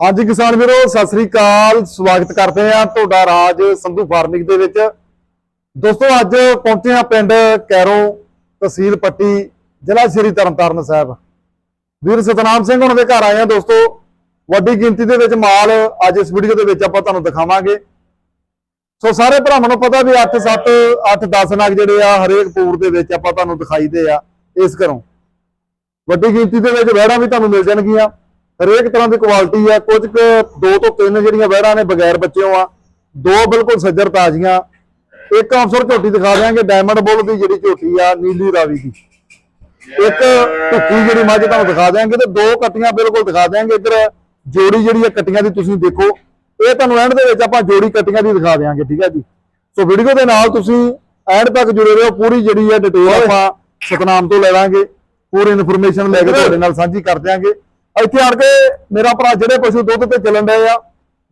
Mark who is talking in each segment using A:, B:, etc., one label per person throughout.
A: ਹਾਂਜੀ ਕਿਸਾਨ ਵੀਰੋ, ਸਤਿ ਸ੍ਰੀ ਅਕਾਲ। ਸਵਾਗਤ ਕਰਦੇ ਆ ਤੁਹਾਡਾ ਰਾਜ ਸੰਧੂ ਫਾਰਮਿੰਗ ਦੇ ਵਿੱਚ। ਦੋਸਤੋ, ਅੱਜ ਪਹੁੰਚੇ ਆ ਪਿੰਡ ਕੈਰੋ ਤਹਿਸੀਲ ਪੱਟੀ, ਜ਼ਿਲ੍ਹਾ ਸ਼੍ਰੀ ਤਰਨਤਾਰਨ ਸਾਹਿਬ। ਵੀਰ ਸਤਨਾਮ ਸਿੰਘ ਹੁਣ ਦੇ ਘਰ ਆਏ ਆ ਦੋਸਤੋ। ਵੱਡੀ ਗਿਣਤੀ ਦੇ ਵਿੱਚ ਮਾਲ ਅੱਜ ਇਸ ਵੀਡੀਓ ਦੇ ਵਿੱਚ ਆਪਾਂ ਤੁਹਾਨੂੰ ਦਿਖਾਵਾਂਗੇ। ਸੋ ਸਾਰੇ ਭਰਾਵਾਂ ਨੂੰ ਪਤਾ ਵੀ 8 7 8 10 ਨਗ ਜਿਹੜੇ ਆ, ਹਰੇਕ ਪੂਰ ਦੇ ਵਿੱਚ ਆਪਾਂ ਤੁਹਾਨੂੰ ਦਿਖਾਈਦੇ ਆ ਇਸ ਘਰੋਂ। ਵੱਡੀ ਗਿਣਤੀ ਦੇ ਵਿੱਚ ਵਹਿੜਾਂ ਵੀ ਤੁਹਾਨੂੰ ਮਿਲ ਜਾਣਗੀਆਂ। ਹਰੇਕ ਤਰ੍ਹਾਂ ਦੀ ਕੁਆਲਿਟੀ ਆ ਕੁਝ ਕੁ ਦੋ ਤੋਂ ਤਿੰਨ ਜਿਹੜੀਆਂ ਵਹਿੜਾਂ ਨੇ ਬਗੈਰ ਬੱਚਿਆਂ ਆ ਦੋ ਬਿਲਕੁਲ ਸੱਜਰ ਤਾਜ਼ੀਆਂ ਇੱਕ ਅਫਸਰ ਝੋਟੀ ਦਿਖਾ ਦਿਆਂਗੇ ਡਾਇਮੰਡ ਬੁੱਲ ਦੀ ਜਿਹੜੀ ਝੋਟੀ ਆ ਨੀਲੀ ਰਾਵੀ ਦੀ। ਇੱਕ ਟੁੱਕੀ ਜਿਹੜੀ ਮੱਝ ਤੁਹਾਨੂੰ ਦਿਖਾ ਦਿਆਂਗੇ ਤੇ ਦੋ ਕੱਟੀਆਂ ਬਿਲਕੁਲ ਦਿਖਾ ਦਿਆਂਗੇ ਇੱਧਰ ਜੋੜੀ ਜਿਹੜੀ ਆ ਕੱਟੀਆਂ ਦੀ ਤੁਸੀਂ ਦੇਖੋ। ਇਹ ਤੁਹਾਨੂੰ ਐਂਡ ਦੇ ਵਿੱਚ ਆਪਾਂ ਜੋੜੀ ਕੱਟੀਆਂ ਦੀ ਦਿਖਾ ਦਿਆਂਗੇ ਠੀਕ ਹੈ ਜੀ? ਸੋ ਵੀਡੀਓ ਦੇ ਨਾਲ ਤੁਸੀਂ ਐਂਡ ਤੱਕ ਜੁੜੇ ਰਹੋ ਪੂਰੀ ਜਿਹੜੀ ਆ ਡਿਟੇਲ ਆਪਾਂ ਸਤਨਾਮ ਤੋਂ ਲੈ ਲਾਂਗੇ ਪੂਰੀ ਇਨਫੋਰਮੇਸ਼ਨ ਲੈ ਕੇ ਤੁਹਾਡੇ ਨਾਲ ਸਾਂਝੀ ਕਰ ਦਿਆਂਗੇ। ਇੱਥੇ ਆਣ ਕੇ ਮੇਰਾ ਭਰਾ ਜਿਹੜੇ ਪਸ਼ੂ ਦੁੱਧ ਤੇ ਚੱਲਣ ਡਏ ਆ,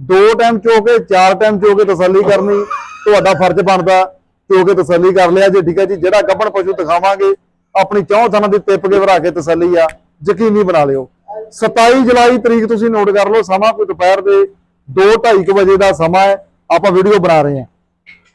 A: ਦੋ ਟਾਈਮ ਚੋ ਕੇ, ਚਾਰ ਟਾਈਮ ਚੋ ਕੇ ਤਸੱਲੀ ਕਰਨੀ, ਤੁਹਾਡਾ ਫਰਜ਼ ਬਣਦਾ ਚੋ ਕੇ ਤਸੱਲੀ ਕਰ ਲਿਆ ਜੇ, ਠੀਕ ਹੈ ਜੀ, ਜਿਹੜਾ ਗੱਭਣ ਪਸ਼ੂ ਦਿਖਾਵਾਂਗੇ, ਆਪਣੀ ਚੌਂ ਥਾਂ ਦੀ ਟਿੱਪ ਕੇ ਭਰਾ ਕੇ ਤਸੱਲੀ ਆ, ਯਕੀਨੀ ਬਣਾ ਲਿਓ। 27 ਜੁਲਾਈ ਤਰੀਕ ਤੁਸੀਂ ਨੋਟ ਕਰ ਲਓ, ਸਮਾਂ ਕੋਈ ਦੁਪਹਿਰ ਦੇ 2:30 ਵਜੇ ਦਾ ਸਮਾਂ ਹੈ, ਆਪਾਂ ਵੀਡੀਓ ਬਣਾ ਰਹੇ ਹਾਂ।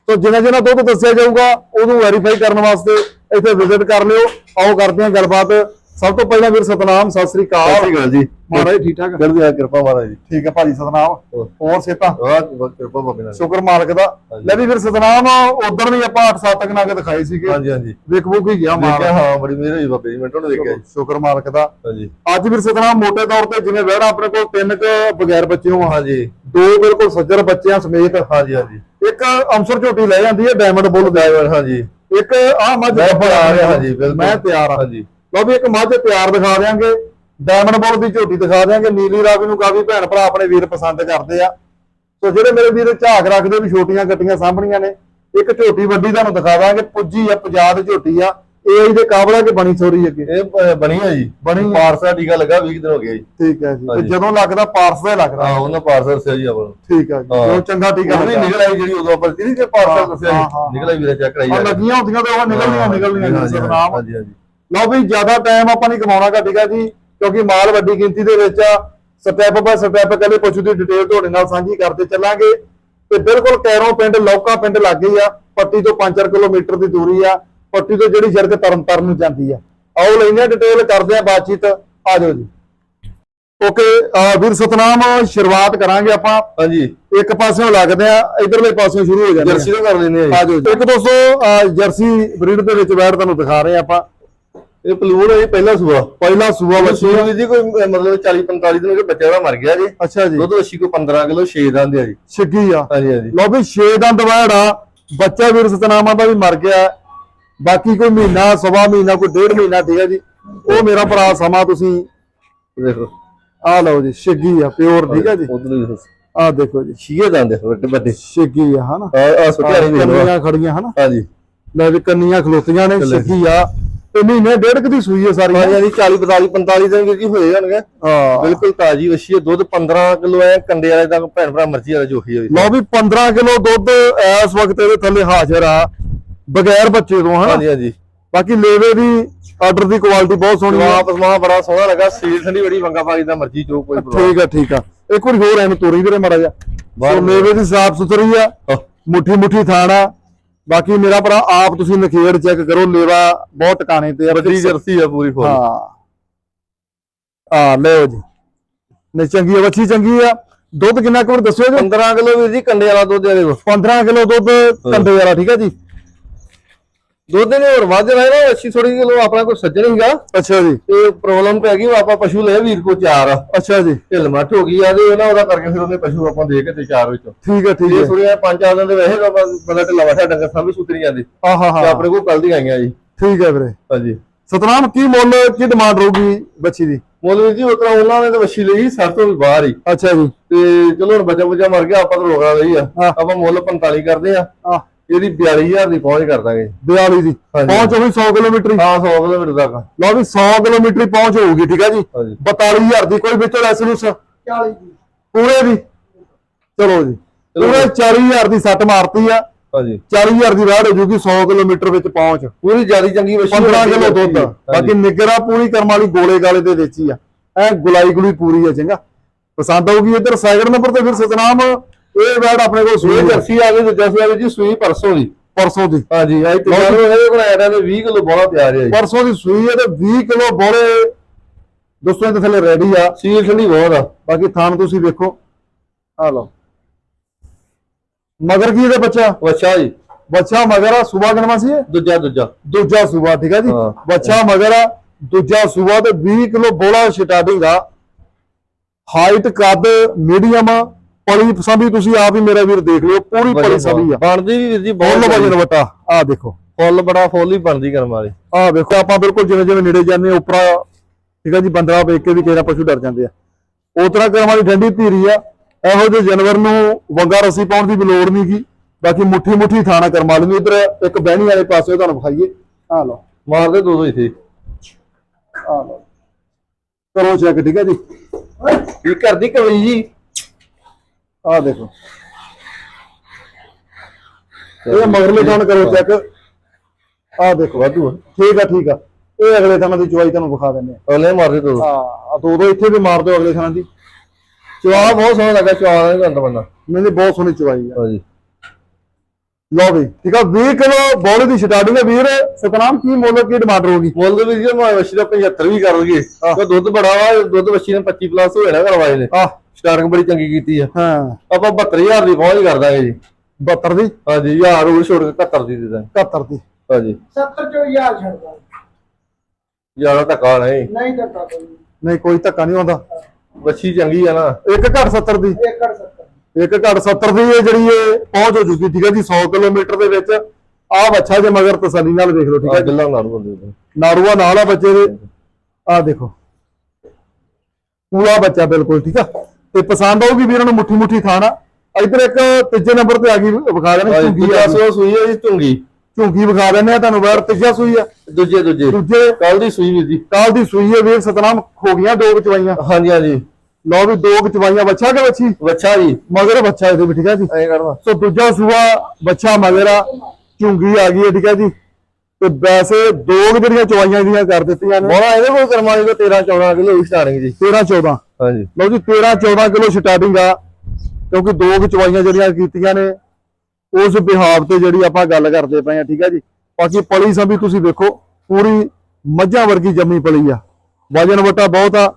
A: ਤੋ ਜਿੰਨਾ ਜਿੰਨਾ ਦੁੱਧ ਦੱਸਿਆ ਜਾਊਗਾ, ਉਹਨੂੰ ਵੈਰੀਫਾਈ ਕਰਨ ਵਾਸਤੇ ਇੱਥੇ ਵਿਜ਼ਿਟ ਕਰ ਲਿਓ। ਆਓ ਕਰਦੇ ਹਾਂ ਗੱਲਬਾਤ। ਸਭ ਤੋਂ ਪਹਿਲਾਂ ਵੀਰ ਸਤਨਾਮ ਸਤਿ ਸ੍ਰੀ ਅਕਾਲ।
B: ਸਤਿ ਸ਼੍ਰੀ ਅਕਾਲ ਜੀ।
A: ਮਹਾਰਾਜ ਠੀਕ ਠਾਕ
B: ਕਰਦੇ ਆ ਕਿਰਪਾ ਮਹਾਰਾਜ ਜੀ।
A: ਠੀਕ ਹੈ ਭਾਜੀ ਸਤਨਾਮ। ਹੋਰ? ਸੇਤਾ?
B: ਬਹੁਤ ਕਿਰਪਾ ਬਾਬੇ ਨਾਲ।
A: ਸ਼ੁਕਰ ਮਾਲਕ ਦਾ। ਲੈ ਵੀ ਫਿਰ ਸਤਨਾਮ ਉਧਰ ਵੀ ਆਪਾਂ 8-7 ਤੱਕ ਨਾ ਕੇ ਦਿਖਾਏ ਸੀਗੇ।
B: ਹਾਂਜੀ ਹਾਂਜੀ।
A: ਵੇਖ ਵੂਖ ਹੀ ਗਿਆ
B: ਦੇਖਿਆ ਹਾਂ ਬੜੀ ਮਿਹਰ ਹੋਈ ਬਾਬੇ ਜੀ ਮੈਂ ਤੁਹਾਨੂੰ ਦੇਖਿਆ ਜੀ।
A: ਸ਼ੁਕਰ ਮਾਲਕ ਦਾ।
B: ਹਾਂਜੀ।
A: ਅੱਜ ਵੀਰ ਸਤਨਾਮ ਮੋਟੇ ਤੌਰ ਤੇ ਜਿਵੇਂ ਵਹਿੜਾ ਆਪਣੇ ਕੋਲ ਤਿੰਨ ਕੁ ਬਗੈਰ ਬੱਚਿਆਂ ਆ
B: ਹਾਂਜੀ।
A: ਦੋ ਬਿਲਕੁਲ ਸੱਜਰ ਬੱਚਿਆਂ ਸਮੇਤ।
B: ਹਾਂਜੀ ਹਾਂਜੀ।
A: ਇੱਕ ਅੰਸਰ ਝੋਟੀ ਲੈ ਜਾਂਦੀ ਹੈ ਡਾਇਮੰਡ ਬੁੱਲ
B: ਡਰਾਈਵਰ ਹਾਂਜੀ।
A: ਇੱਕ ਆ ਮੱਝ
B: ਮੈਂ ਤਿਆਰ ਹਾਂ। ਜੀ, ਬਿਲਕੁਲ।
A: ਮੈਂ ਤਿਆਰ
B: ਹਾਂਜੀ।
A: ਲਓ ਵੀ ਇੱਕ ਮੱਝ ਤਿਆਰ ਦਿਖਾ ਦਿਆਂਗੇ ਡਾਇਮੰਡ ਬੁੱਲ ਦੀ ਝੋਟੀ ਦਿਖਾ ਦਿਆਂਗੇ ਨੀਲੀ ਰਾਵੀ ਨੂੰ ਕਾਫੀ ਭੈਣ ਭਰਾ ਆਪਣੇ ਵੀਰ ਪਸੰਦ ਕਰਦੇ ਆ। ਸੋ ਜਿਹੜੇ ਮੇਰੇ ਵੀਰ ਝਾਕ ਰੱਖਦੇ ਵੀ ਛੋਟੀਆਂ ਗੱਟੀਆਂ ਸਾਂਭਣੀਆਂ ਨੇ ਇੱਕ ਝੋਟੀ ਵੱਡੀ ਤੁਹਾਨੂੰ ਦਿਖਾ ਦਾਂਗੇ ਪੁੱਜੀ ਆ ਪੰਜਾਬ ਦੀ ਝੋਟੀ ਆ ਇਹ ਦੇ ਕਾਬਲਾ ਕਿ ਬਣੀ ਥੋੜੀ ਅੱਗੇ?
B: ਇਹ ਬਣੀ ਆ ਜੀ।
A: ਬਣੀ।
B: ਪਾਰਸਾ ਟੀਕਾ ਲੱਗਾ 20 ਦਿਨ ਹੋ ਗਏ ਜੀ।
A: ਠੀਕ ਹੈ ਜੀ। ਤੇ। ਜਦੋਂ ਲੱਗਦਾ ਪਾਰਸ ਹੀ ਲੱਗਦਾ
B: ਹਾਂ ਉਹਨਾਂ ਪਾਰਸਲ ਦੱਸਿਆ ਜੀ ਆਪਾਂ
A: ਠੀਕ ਹੈ ਜੀ।
B: ਹਾਂ।
A: ਜੋ ਚੰਗਾ ਠੀਕ
B: ਉਹ ਵੀ
A: ਹੈ
B: ਨਿਕਲ ਆਈ ਜਿਹੜੀ ਉਦੋਂ ਆਪਾਂ ਕਿਹਦੀ ਤੇ ਪਾਰਸਲ ਦੱਸਿਆ ਜੀ। ਨਿਕਲ ਆਈ ਵੀਰੇ ਚੈੱਕ ਕਰਾਈ
A: ਲੱਗੀਆਂ ਹੁੰਦੀਆਂ ਤੇ ਉਹ ਨਿਕਲਦੀਆਂ ਨਿਕਲਦੀਆਂ ਜੀ ਸਤਨਾਮ।
B: ਹਾਂਜੀ ਹਾਂਜੀ।
A: ਲਓ ਵੀ ਜ਼ਿਆਦਾ ਟਾਈਮ ਆਪਾਂ ਨਹੀਂ ਕਮਾਉਣਾਗਾ ਠੀਕ ਹੈ ਜੀ ਕਿਉਂਕਿ ਮਾਲ ਵੱਡੀ ਗਿਣਤੀ ਦੇ ਵਿੱਚ ਆ। ਸਟੈਪ ਬਾਏ ਸਟੈਪ ਕੱਲੇ ਪਸ਼ੂ ਦੀ ਡਿਟੇਲ ਤੁਹਾਡੇ ਨਾਲ ਸਾਂਝੀ ਕਰਦੇ ਚੱਲਾਂਗੇ। ਤੇ ਬਿਲਕੁਲ ਕੈਰੋਂ ਪਿੰਡ ਲੌਕਾ ਪਿੰਡ ਲੱਗੇ ਆ। ਪੱਟੀ ਤੋਂ 5-4 ਕਿਲੋਮੀਟਰ ਦੀ ਦੂਰੀ ਆ। ਪੱਟੀ ਤੋਂ ਜਿਹੜੀ ਸੜਕ ਤਰਨਤਾਰਨ ਨੂੰ ਜਾਂਦੀ ਆ। ਆਓ ਲੈਨੇ ਡਿਟੇਲ ਕਰਦੇ ਆ ਬਾਤਚੀਤ। ਆ ਜਾਓ ਜੀ। ਓਕੇ ਵੀਰ ਸਤਨਾਮ ਸ਼ੁਰੂਆਤ ਕਰਾਂਗੇ ਆਪਾਂ।
B: ਹਾਂਜੀ।
A: ਇੱਕ ਪਾਸਿਓਂ ਲੱਗਦੇ ਆ ਇਧਰਲੇ ਪਾਸਿਓਂ ਸ਼ੁਰੂ ਹੋ ਜਾਂਦੇ ਆ
B: ਜਰਸੀ ਤੋਂ ਕਰ ਲੈਨੇ ਆ
A: ਆ
B: ਜੀ
A: ਜਾਓ ਜੀ। ਇੱਕ ਦੋਸਤੋ ਜਰਸੀ ਬਰੀਡ ਦੇ ਵਿੱਚ ਬੈਠ ਤੁਹਾਨੂੰ ਦਿਖਾ ਰਹੇ ਆ ਆਪਾਂ।
B: ਇਹ ਪਲੂਣ ਹੈ ਪਹਿਲਾ ਸੂਆ
A: ਪਹਿਲਾ ਸੂਆ
B: ਵੀ ਜੀ ਕੋਈ ਮਤਲਬ 40 45 ਦਿਨ ਹੋ ਗਏ ਬੱਚਾ ਦਾ ਮਰ ਗਿਆ ਜੀ।
A: ਅੱਛਾ ਜੀ।
B: ਦੁੱਧ ਅੱਛੀ ਕੋ 15 ਕਿਲੋ 6 ਦੰਦ ਆ ਜੀ।
A: ਛਿੱਗੀ ਆ।
B: ਹਾਂਜੀ ਹਾਂਜੀ।
A: ਲਓ ਵੀ 6 ਦੰਦ ਵੜਾ ਬੱਚਾ ਵੀਰ ਸਤਨਾਮਾ ਦਾ ਵੀ ਮਰ ਗਿਆ। ਬਾਕੀ ਕੋਈ ਮਹੀਨਾ ਸਵਾ ਮਹੀਨਾ ਕੋਈ ਡੇਢ ਮਹੀਨਾ ਠੀਕ ਹੈ ਜੀ। ਉਹ ਮੇਰਾ ਭਰਾ ਸਮਾਂ ਤੁਸੀਂ
B: ਦੇਖੋ।
A: ਆ ਲਓ ਜੀ ਛਿੱਗੀ ਆ ਪਿਓਰ ਠੀਕ ਹੈ ਜੀ।
B: ਉਧਰ ਵੀ
A: ਆ ਦੇਖੋ ਜੀ।
B: ਛੀਏ ਦੰਦ ਵੱਡੇ ਵੱਡੇ।
A: ਛਿੱਗੀ ਆ ਹਨਾ।
B: ਆ ਆ ਸੁੱਟਿਆ ਨਹੀਂ ਵੇਖ ਲਓ
A: ਕੰਨੀਆਂ ਖੜੀਆਂ ਹਨਾ।
B: ਹਾਂਜੀ।
A: ਲੈ ਵੀ ਕੰਨੀਆਂ ਖਲੋਤੀਆਂ ਨੇ ਛਿੱਗੀ ਆ। ਤੇ ਮਹੀਨੇ ਡੇਢ ਕੁ ਦੀ ਸੂਈ ਹੈ ਸਾਰੀ।
B: ਹਾਂਜੀ ਹਾਂਜੀ 40 42 45 ਦਿਨ ਕੀ ਹੋਏ ਹੋਣਗੇ।
A: ਹਾਂ।
B: ਬਿਲਕੁਲ ਤਾਜੀ ਵਸ਼ੀ ਹੈ ਦੁੱਧ 15 ਕਿਲੋ ਐ ਕੰਡੇ ਵਾਲੇ ਤੱਕ ਭੈਣ ਭਰਾ ਮਰਜ਼ੀ ਵਾਲਾ ਜੋਖੀ ਹੋਈ
A: ਲਓ ਵੀ 15 ਕਿਲੋ ਦੁੱਧ ਇਸ ਵਕਤ ਇਹਦੇ ਥੱਲੇ ਹਾਜ਼ਰ ਆ ਬਗੈਰ ਬੱਚੇ ਤੋਂ ਹਨਾ?
B: ਹਾਂਜੀ ਹਾਂਜੀ।
A: ਬਾਕੀ ਲੇਵੇ ਦੀ ਆਰਡਰ ਦੀ ਕੁਆਲਿਟੀ ਬਹੁਤ ਸੋਹਣੀ ਆ।
B: ਵਾਪਸ ਮਾ ਬੜਾ ਸੋਹਣਾ ਲੱਗਾ ਸੀਲ ਠੰਡੀ ਬੜੀ ਵੰਗਾ ਪਾਈ ਦਾ ਮਰਜ਼ੀ ਜੋ ਕੋਈ
A: ਠੀਕ ਆ ਠੀਕ ਆ। ਇੱਕ ਵਾਰੀ ਹੋਰ ਐਨੂੰ ਤੋਰੀ ਵੀਰੇ ਮਾੜਾ ਜਾ ਲੇਵੇ ਦੀ ਸਾਫ਼ ਸੁਥਰੀ ਆ ਮੁੱਠੀ ਮੁੱਠੀ ਥਾਣਾ ਬਾਕੀ ਮੇਰਾ ਭਰਾ ਆਪ ਤੁਸੀਂ ਨਖੇੜ ਚੈੱਕ ਕਰੋ ਲੇਵਾ ਬਹੁਤ ਟਿਕਾਣੇ ਤੇ ਆ
B: ਵੱਡੀ ਜਰਸੀ ਆ ਪੂਰੀ ਫੁੱਲ
A: ਹਾਂ। ਆ ਲਓ ਜੀ। ਨੇ ਚੰਗੀ ਆ ਵੱਛੀ ਚੰਗੀ ਆ। ਦੁੱਧ ਕਿੰਨਾ ਕੁ ਦੱਸਿਓ ਜੀ?
B: 15 ਕਿਲੋ ਵੀਰ ਜੀ ਕੰਡੇ ਵਾਲਾ ਦੁੱਧ ਆ ਦੇਖੋ।
A: 15 ਕਿਲੋ ਦੁੱਧ ਕੰਡੇ ਵਾਲਾ ਠੀਕ ਆ ਜੀ?
B: ਦੁੱਧ ਨੇ ਹੋਰ ਵੱਧ ਜਾਣਾ ਨਾ ਅੱਛੀ ਥੋੜੀ ਕਿਲੋ ਆਪਣਾ ਕੋਈ ਸੱਜਣ ਹੀਗਾ
A: ਅੱਛਾ ਜੀ।
B: ਤੇ ਪ੍ਰੋਬਲਮ ਪੈ ਗਈ ਉਹ ਆਪਾਂ ਪਸ਼ੂ ਲਏ ਵੀਰ ਕੋ ਚਾਰ। ਆ
A: ਅੱਛਾ ਜੀ।
B: ਢਿੱਲ ਮੱਠ ਹੋ ਗਈ ਆ ਤੇ ਉਹਨਾਂ ਉਹਦਾ ਕਰਕੇ ਫਿਰ ਉਹਨੇ ਪਸ਼ੂ ਆਪਾਂ ਦੇ ਕੇ ਤੇ ਚਾਰ ਵਿੱਚੋਂ।
A: ਠੀਕ ਆ ਠੀਕ
B: ਇਹ
A: ਆ
B: ਥੋੜੀਆਂ ਪੰਜ ਚਾਰ ਦਿਨ ਦੇ ਵੈਸੇ ਬੰਦਾ ਢਿੱਲਾ ਵਠਾ ਡੰਗਰ ਸਭ ਵੀ ਸੁਤਰੀ ਜਾਂਦੇ
A: ਆ ਹਾਂ
B: ਤੇ
A: ਹਾਂ
B: ਆਪਣੇ ਕੋਲ ਕੱਲ ਦੀ ਆਈਆਂ ਜੀ।
A: ਠੀਕ ਹੈ ਵੀਰੇ।
B: ਹਾਂਜੀ।
A: ਸਤਨਾਮ ਕੀ ਮੁੱਲ ਕੀ ਡਿਮਾਂਡ ਰਹੂਗੀ ਬੱਚੀ ਦੀ?
B: ਮੁੱਲ ਜੀ ਉਤਰਾ ਉਹਨਾਂ ਨੇ ਤਾਂ ਵੱਛੀ ਲਈ ਸੱਤ ਤੋਂ ਬਾਹਰ ਹੀ।
A: ਅੱਛਾ ਜੀ।
B: ਤੇ ਚਲੋ ਹੁਣ ਬੱਚਾ ਬੱਚਾ ਮਰ ਗਿਆ ਆਪਾਂ ਤਾਂ ਰੋਕਾ ਲਈ ਆ।
A: ਹਾਂ।
B: ਆਪਾਂ ਮੁੱਲ 45 ਕਰਦੇ ਆ।
A: ਆ
B: ਇਹਦੀ 42000 ਦੀ ਪਹੁੰਚ ਕਰ ਦਾਂਗੇ।
A: 42 ਦੀ?
B: ਹਾਂਜੀ।
A: ਪਹੁੰਚ ਹੋਈ 100 ਕਿਲੋਮੀਟਰ ਹੀ।
B: ਹਾਂ 100 ਕਿਲੋਮੀਟਰ ਤੱਕ।
A: ਲਓ ਵੀ 100 ਕਿਲੋਮੀਟਰ ਹੀ ਪਹੁੰਚ ਹੋਊਗੀ ਠੀਕ ਹੈ ਜੀ?
B: ਹਾਂਜੀ।
A: 42000 ਦੀ ਕੋਈ ਵਿੱਚੋਂ ਲੈਸ ਲੂਸ
C: 40 ਦੀ।
A: ਪੂਰੇ ਦੀ? ਚਲੋ ਜੀ। ਪੂਰੇ 40000 ਦੀ ਸੱਟ ਮਾਰਤੀ ਆ।
B: ਹਾਂਜੀ।
A: 40000 ਦੀ ਰਾਹ ਹੋ ਜੂਗੀ 100 ਕਿਲੋਮੀਟਰ ਵਿੱਚ ਪਹੁੰਚ।
B: ਪੂਰੀ ਜਿਆਦੀ ਚੰਗੀ ਵੱਛੀ
A: 15 ਕਿਲੋ ਦੁੱਧ। ਬਾਕੀ ਨਿਗਰਾ ਪੂਰੀ ਕਰਮ ਵਾਲੀ ਗੋਲੇ ਗਾਲੇ ਦੇ ਵਿੱਚ ਹੀ ਆ। ਐ ਗੁਲਾਈ ਗੁਲੀ ਪੂਰੀ ਆ ਚੰਗਾ। ਪਸੰਦ ਆਊਗੀ ਇੱਧਰ ਸੈਕਿੰਡ ਨੰਬਰ ਤੇ ਫਿਰ ਸਤਨਾਮ ਇਹ ਬੈਡ ਆਪਣੇ ਕੋਲ
B: ਇਹ
A: ਸੂਈ
B: ਜਰਸੀ ਆ ਗਈ ਦੂਜਾ ਸੂਆ ਵੀ ਜੀ ਸੂਈ ਪਰਸੋਂ ਦੀ।
A: ਪਰਸੋਂ ਦੀ।
B: ਹਾਂਜੀ ਅੱਜ ਹੋ ਗਏ ਕੋਲ ਐਡਾਂ ਦੇ 20 ਕਿਲੋ ਬੋਲਾ ਤਿਆਰ ਹੈ ਜੀ।
A: ਪਰਸੋਂ ਦੀ ਸੂਈ ਹੈ ਤੇ 20 ਕਿਲੋ ਬੋਲੇ ਦੋਸਤੋ ਇਹਦੇ ਥੱਲੇ ਰੈਡੀ ਆ।
B: ਸੀਲ ਠੰਡੀ ਬਹੁਤ ਆ।
A: ਬਾਕੀ ਥਾਨ ਤੁਸੀਂ ਵੇਖੋ। ਆ ਲਓ। ਮਗਰ ਕੀ ਇਹਦੇ ਬੱਚਾ?
B: ਬੱਚਾ ਜੀ।
A: ਬੱਚਾ ਮਗਰ ਆ ਸੂਬਾ ਗਣਵਾ ਸੀ ਇਹ?
B: ਦੂਜਾ ਦੂਜਾ।
A: ਦੂਜਾ ਸੂਬਾ ਠੀਕ ਹੈ ਜੀ। ਬੱਚਾ ਮਗਰ ਆ ਦੂਜਾ ਸੂਬਾ ਤੇ 20 ਕਿਲੋ ਬੋਲਾ ਸਟਾਰਟਿੰਗ ਆ। ਹਾਈਟ ਕੱਦ ਮੀਡੀਅਮ ਪਲੀ ਪਸੰਦੀ ਤੁਸੀਂ ਆਪ ਹੀ ਮੇਰਾ ਵੀਰ ਦੇਖ ਲਿਓ ਪੂਰੀ ਪਲੀ ਸਭੀ ਆ।
B: ਬਣਦੀ ਵੀ ਵੀਰ ਜੀ ਬਹੁਤ
A: ਵਜਨ ਵਟਾ ਆ ਦੇਖੋ।
B: ਫੁੱਲ ਬੜਾ ਫੁੱਲ ਹੀ ਬਣਦੀ ਕਰਮ ਵਾਲੀ।
A: ਆ ਵੇਖੋ ਆਪਾਂ ਬਿਲਕੁਲ ਜਿਵੇਂ ਜਿਵੇਂ ਨੇੜੇ ਜਾਂਦੇ ਉੱਪਰ ਠੀਕ ਹੈ ਜੀ ਬੰਦਰਾ ਵੇਖ ਕੇ ਵੀ ਕਿਹੜਾ ਪਸ਼ੂ ਡਰ ਜਾਂਦੇ ਆ। ਉਸ ਤਰ੍ਹਾਂ ਕਰਮ ਵਾਲੀ ਠੰਡੀ ਧੀਰੀ ਆ ਇਹੋ ਜਿਹੇ ਜਾਨਵਰ ਨੂੰ ਵੰਗਾ ਰੱਸੀ ਪਾਉਣ ਦੀ ਵੀ ਲੋੜ ਨਹੀਂਗੀ ਬਾਕੀ ਮੁੱਠੀ ਮੁੱਠੀ ਥਾਣਾ ਕਰਮਾ ਲਈ ਇਧਰ ਇੱਕ ਬਹਿਣੀ ਵਾਲੇ ਪਾਸੇ ਤੁਹਾਨੂੰ ਵਿਖਾਈਏ। ਆ ਲਓ।
B: ਮਾਰਦੇ ਦੋ ਦੋ ਸੀ
A: ਆ ਲਓ। ਕਰੋ ਚੈੱਕ ਠੀਕ ਹੈ ਜੀ।
B: ਕੀ ਕਰਦੀ ਕਵੀ ਜੀ?
A: ਆ ਦੇਖੋ। ਇਹ ਮਗਰਲੇ ਥਾਣ ਕਰੋ ਚੈੱਕ ਆ ਦੇਖੋ
B: ਵਾਧੂ।
A: ਠੀਕ ਆ ਠੀਕ ਆ। ਇਹ ਅਗਲੇ ਥਾਣਾ ਦੀ ਚੁਆਈ ਤੁਹਾਨੂੰ ਵਿਖਾ ਦਿੰਦੇ ਆ।
B: ਅਗਲੇ ਮਾਰਦੇ ਦੋ ਦੋ
A: ਆ ਦੋ ਦੋ ਇੱਥੇ ਵੀ ਮਾਰ ਦਿਓ ਅਗਲੇ ਥਾਣਾ ਦੀ।
B: ਚਵਾ ਬਹੁਤ ਸੋਹਣਾ ਲੱਗਾ ਚਵਾ ਦਾ ਗੰਦ ਬੰਦਾ
A: ਮੈਨੂੰ ਬਹੁਤ ਸੋਹਣੀ ਚੁਆਈ ਆ।
B: ਹਾਂਜੀ।
A: ਲਓ ਵੀ ਠੀਕ ਆ 20 ਕਿਲੋ ਬੋਲੇ ਦੀ ਸਟਾਰਟਿੰਗ ਹੈ ਵੀਰ। ਸਤਨਾਮ ਕੀ ਮੁੱਲ ਕੀ ਡਿਮਾਂਡ ਹੋਊਗੀ
B: ਮੁੱਲ ਦੇ ਵੀ ਜੀ ਮੈਂ ਵਸ਼ੀ ਦਾ 75 ਵੀ ਕਰ ਲਈਏ ਦੁੱਧ ਬੜਾ ਵਾ ਦੁੱਧ ਵਸ਼ੀ ਨੇ 25 ਪਲੱਸ ਹੋ ਜਾਣਾ ਕਰਵਾਏ ਨੇ।
A: ਆ
B: ਸਟਾਰਟਿੰਗ ਬੜੀ ਚੰਗੀ ਕੀਤੀ ਆ।
A: ਹਾਂ।
B: ਆਪਾਂ 72000 ਦੀ ਪਹੁੰਚ ਕਰ ਦਾਂਗੇ ਜੀ।
A: 72 ਦੀ?
B: ਹਾਂਜੀ ਹਜ਼ਾਰ ਉਹ ਛੋੜ ਕੇ 71 ਦੀ ਦੇ ਦਾਂਗੇ
A: 71 ਦੀ।
B: ਹਾਂਜੀ।
C: 70 ਚੋਂ ਹਜ਼ਾਰ ਛੱਡਦਾ।
B: ਜ਼ਿਆਦਾ ਧੱਕਾ ਨਹੀਂ
C: ਨਹੀਂ ਧੱਕਾ ਕੋਈ।
A: ਨਹੀਂ ਕੋਈ ਧੱਕਾ ਨਹੀਂ ਹੁੰਦਾ
B: ਵਸ਼ੀ ਚੰਗੀ ਆ ਨਾ।
A: ਇੱਕ ਘੱਟ 70 ਦੀ।
C: ਏਕੜ 70
A: ਇੱਕ ਘੱਟ 70 ਦੀ ਇਹ ਜਿਹੜੀ ਇਹ ਪਹੁੰਚ ਹੋ ਜੂਗੀ ਠੀਕ ਹੈ ਜੀ 100 ਕਿਲੋਮੀਟਰ ਦੇ ਵਿੱਚ। ਆ ਬੱਚਾ ਜੇ ਮਗਰ ਤਸੱਲੀ ਨਾਲ ਵੇਖ ਲਓ ਠੀਕ ਹੈ
B: ਆ ਗੱਲਾਂ ਨਾਲ ਬੰਦੇ ਦੇ।
A: ਨਾੜੂਆ ਨਾਲ ਆ ਬੱਚੇ ਦੇ। ਆ ਦੇਖੋ। ਪੂਰਾ ਬੱਚਾ ਬਿਲਕੁਲ ਠੀਕ ਆ। ਤੇ ਪਸੰਦ ਆਊਗੀ ਵੀਰਾਂ ਨੂੰ ਮੁੱਠੀ ਮੁੱਠੀ ਖਾਣਾ। ਇਧਰ ਇੱਕ ਤੀਜੇ ਨੰਬਰ ਤੇ ਆ ਗਈ ਵਿਖਾ ਦੇਣਾ ਝੁੰਗੀ ਆ
B: ਸੋ ਸੂਈ ਆ ਜੀ ਝੁੰਗੀ।
A: ਝੁੰਗੀ ਵਿਖਾ ਦਿੰਦੇ ਆ ਤੁਹਾਨੂੰ ਬਾਹਰ ਤੀਜਾ ਸੂਈ ਆ।
B: ਦੂਜੇ ਦੂਜੇ।
A: ਦੂਜੇ।
B: ਕੱਲ ਦੀ ਸੂਈ ਵੀਰ ਜੀ।
A: ਕਾਲ ਦੀ ਸੂਈ ਹੈ ਵੀਰ ਸਤਨਾਮ ਹੋ ਗਈਆਂ ਦੋ ਕਚਵਾਈਆਂ
B: ਹਾਂਜੀ ਹਾਂਜੀ।
A: ਲਓ ਵੀ ਦੋ ਕਚਵਾਈਆਂ ਬੱਚਾ ਕਿ ਬੱਚੀ?
B: ਬੱਚਾ ਜੀ।
A: ਮਗਰ ਬੱਚਾ ਇਹਦੇ ਵੀ ਠੀਕ ਹੈ ਜੀ?
B: ਐਂ ਕਰਨਾ
A: ਸੋ ਦੂਜਾ ਸੂਆ ਬੱਚਾ ਮਗਰ ਆ ਝੁੰਗੀ ਆ ਗਈ ਹੈ ਠੀਕ ਹੈ ਜੀ? ਤੇ ਵੈਸੇ ਦੋ ਜਿਹੜੀਆਂ ਚਵਾਈਆਂ ਦੀਆਂ ਕਰ ਦਿੱਤੀਆਂ ਨੇ।
B: ਬੋਲਾ ਇਹਦੇ ਕੋਲ ਕਰਮਾ ਜੀ 13 14 ਕਿਲੋ ਹੀ ਸਟਾਰਟਿੰਗ ਜੀ।
A: 13 14
B: ਹਾਂਜੀ।
A: ਲਓ ਜੀ 13 14 ਕਿਲੋ ਸਟਾਰਟਿੰਗ ਆ, ਕਿਉਂਕਿ ਦੋ ਕੁ ਜਿਹੜੀਆਂ ਕੀਤੀਆਂ ਨੇ, ਉਸ ਵਿਹਾਵ ਤੇ ਜਿਹੜੀ ਆਪਾਂ ਗੱਲ ਕਰਦੇ ਪਏ ਆ ਠੀਕ ਹੈ ਜੀ? ਬਾਕੀ ਪਲੀ ਸਭ ਵੀ ਤੁਸੀਂ ਵੇਖੋ ਪੂਰੀ ਮੱਝਾਂ ਵਰਗੀ ਜੰਮੀ ਪਲੀ ਆ। ਵਜਨ ਵਟਾ ਬਹੁਤ ਆ,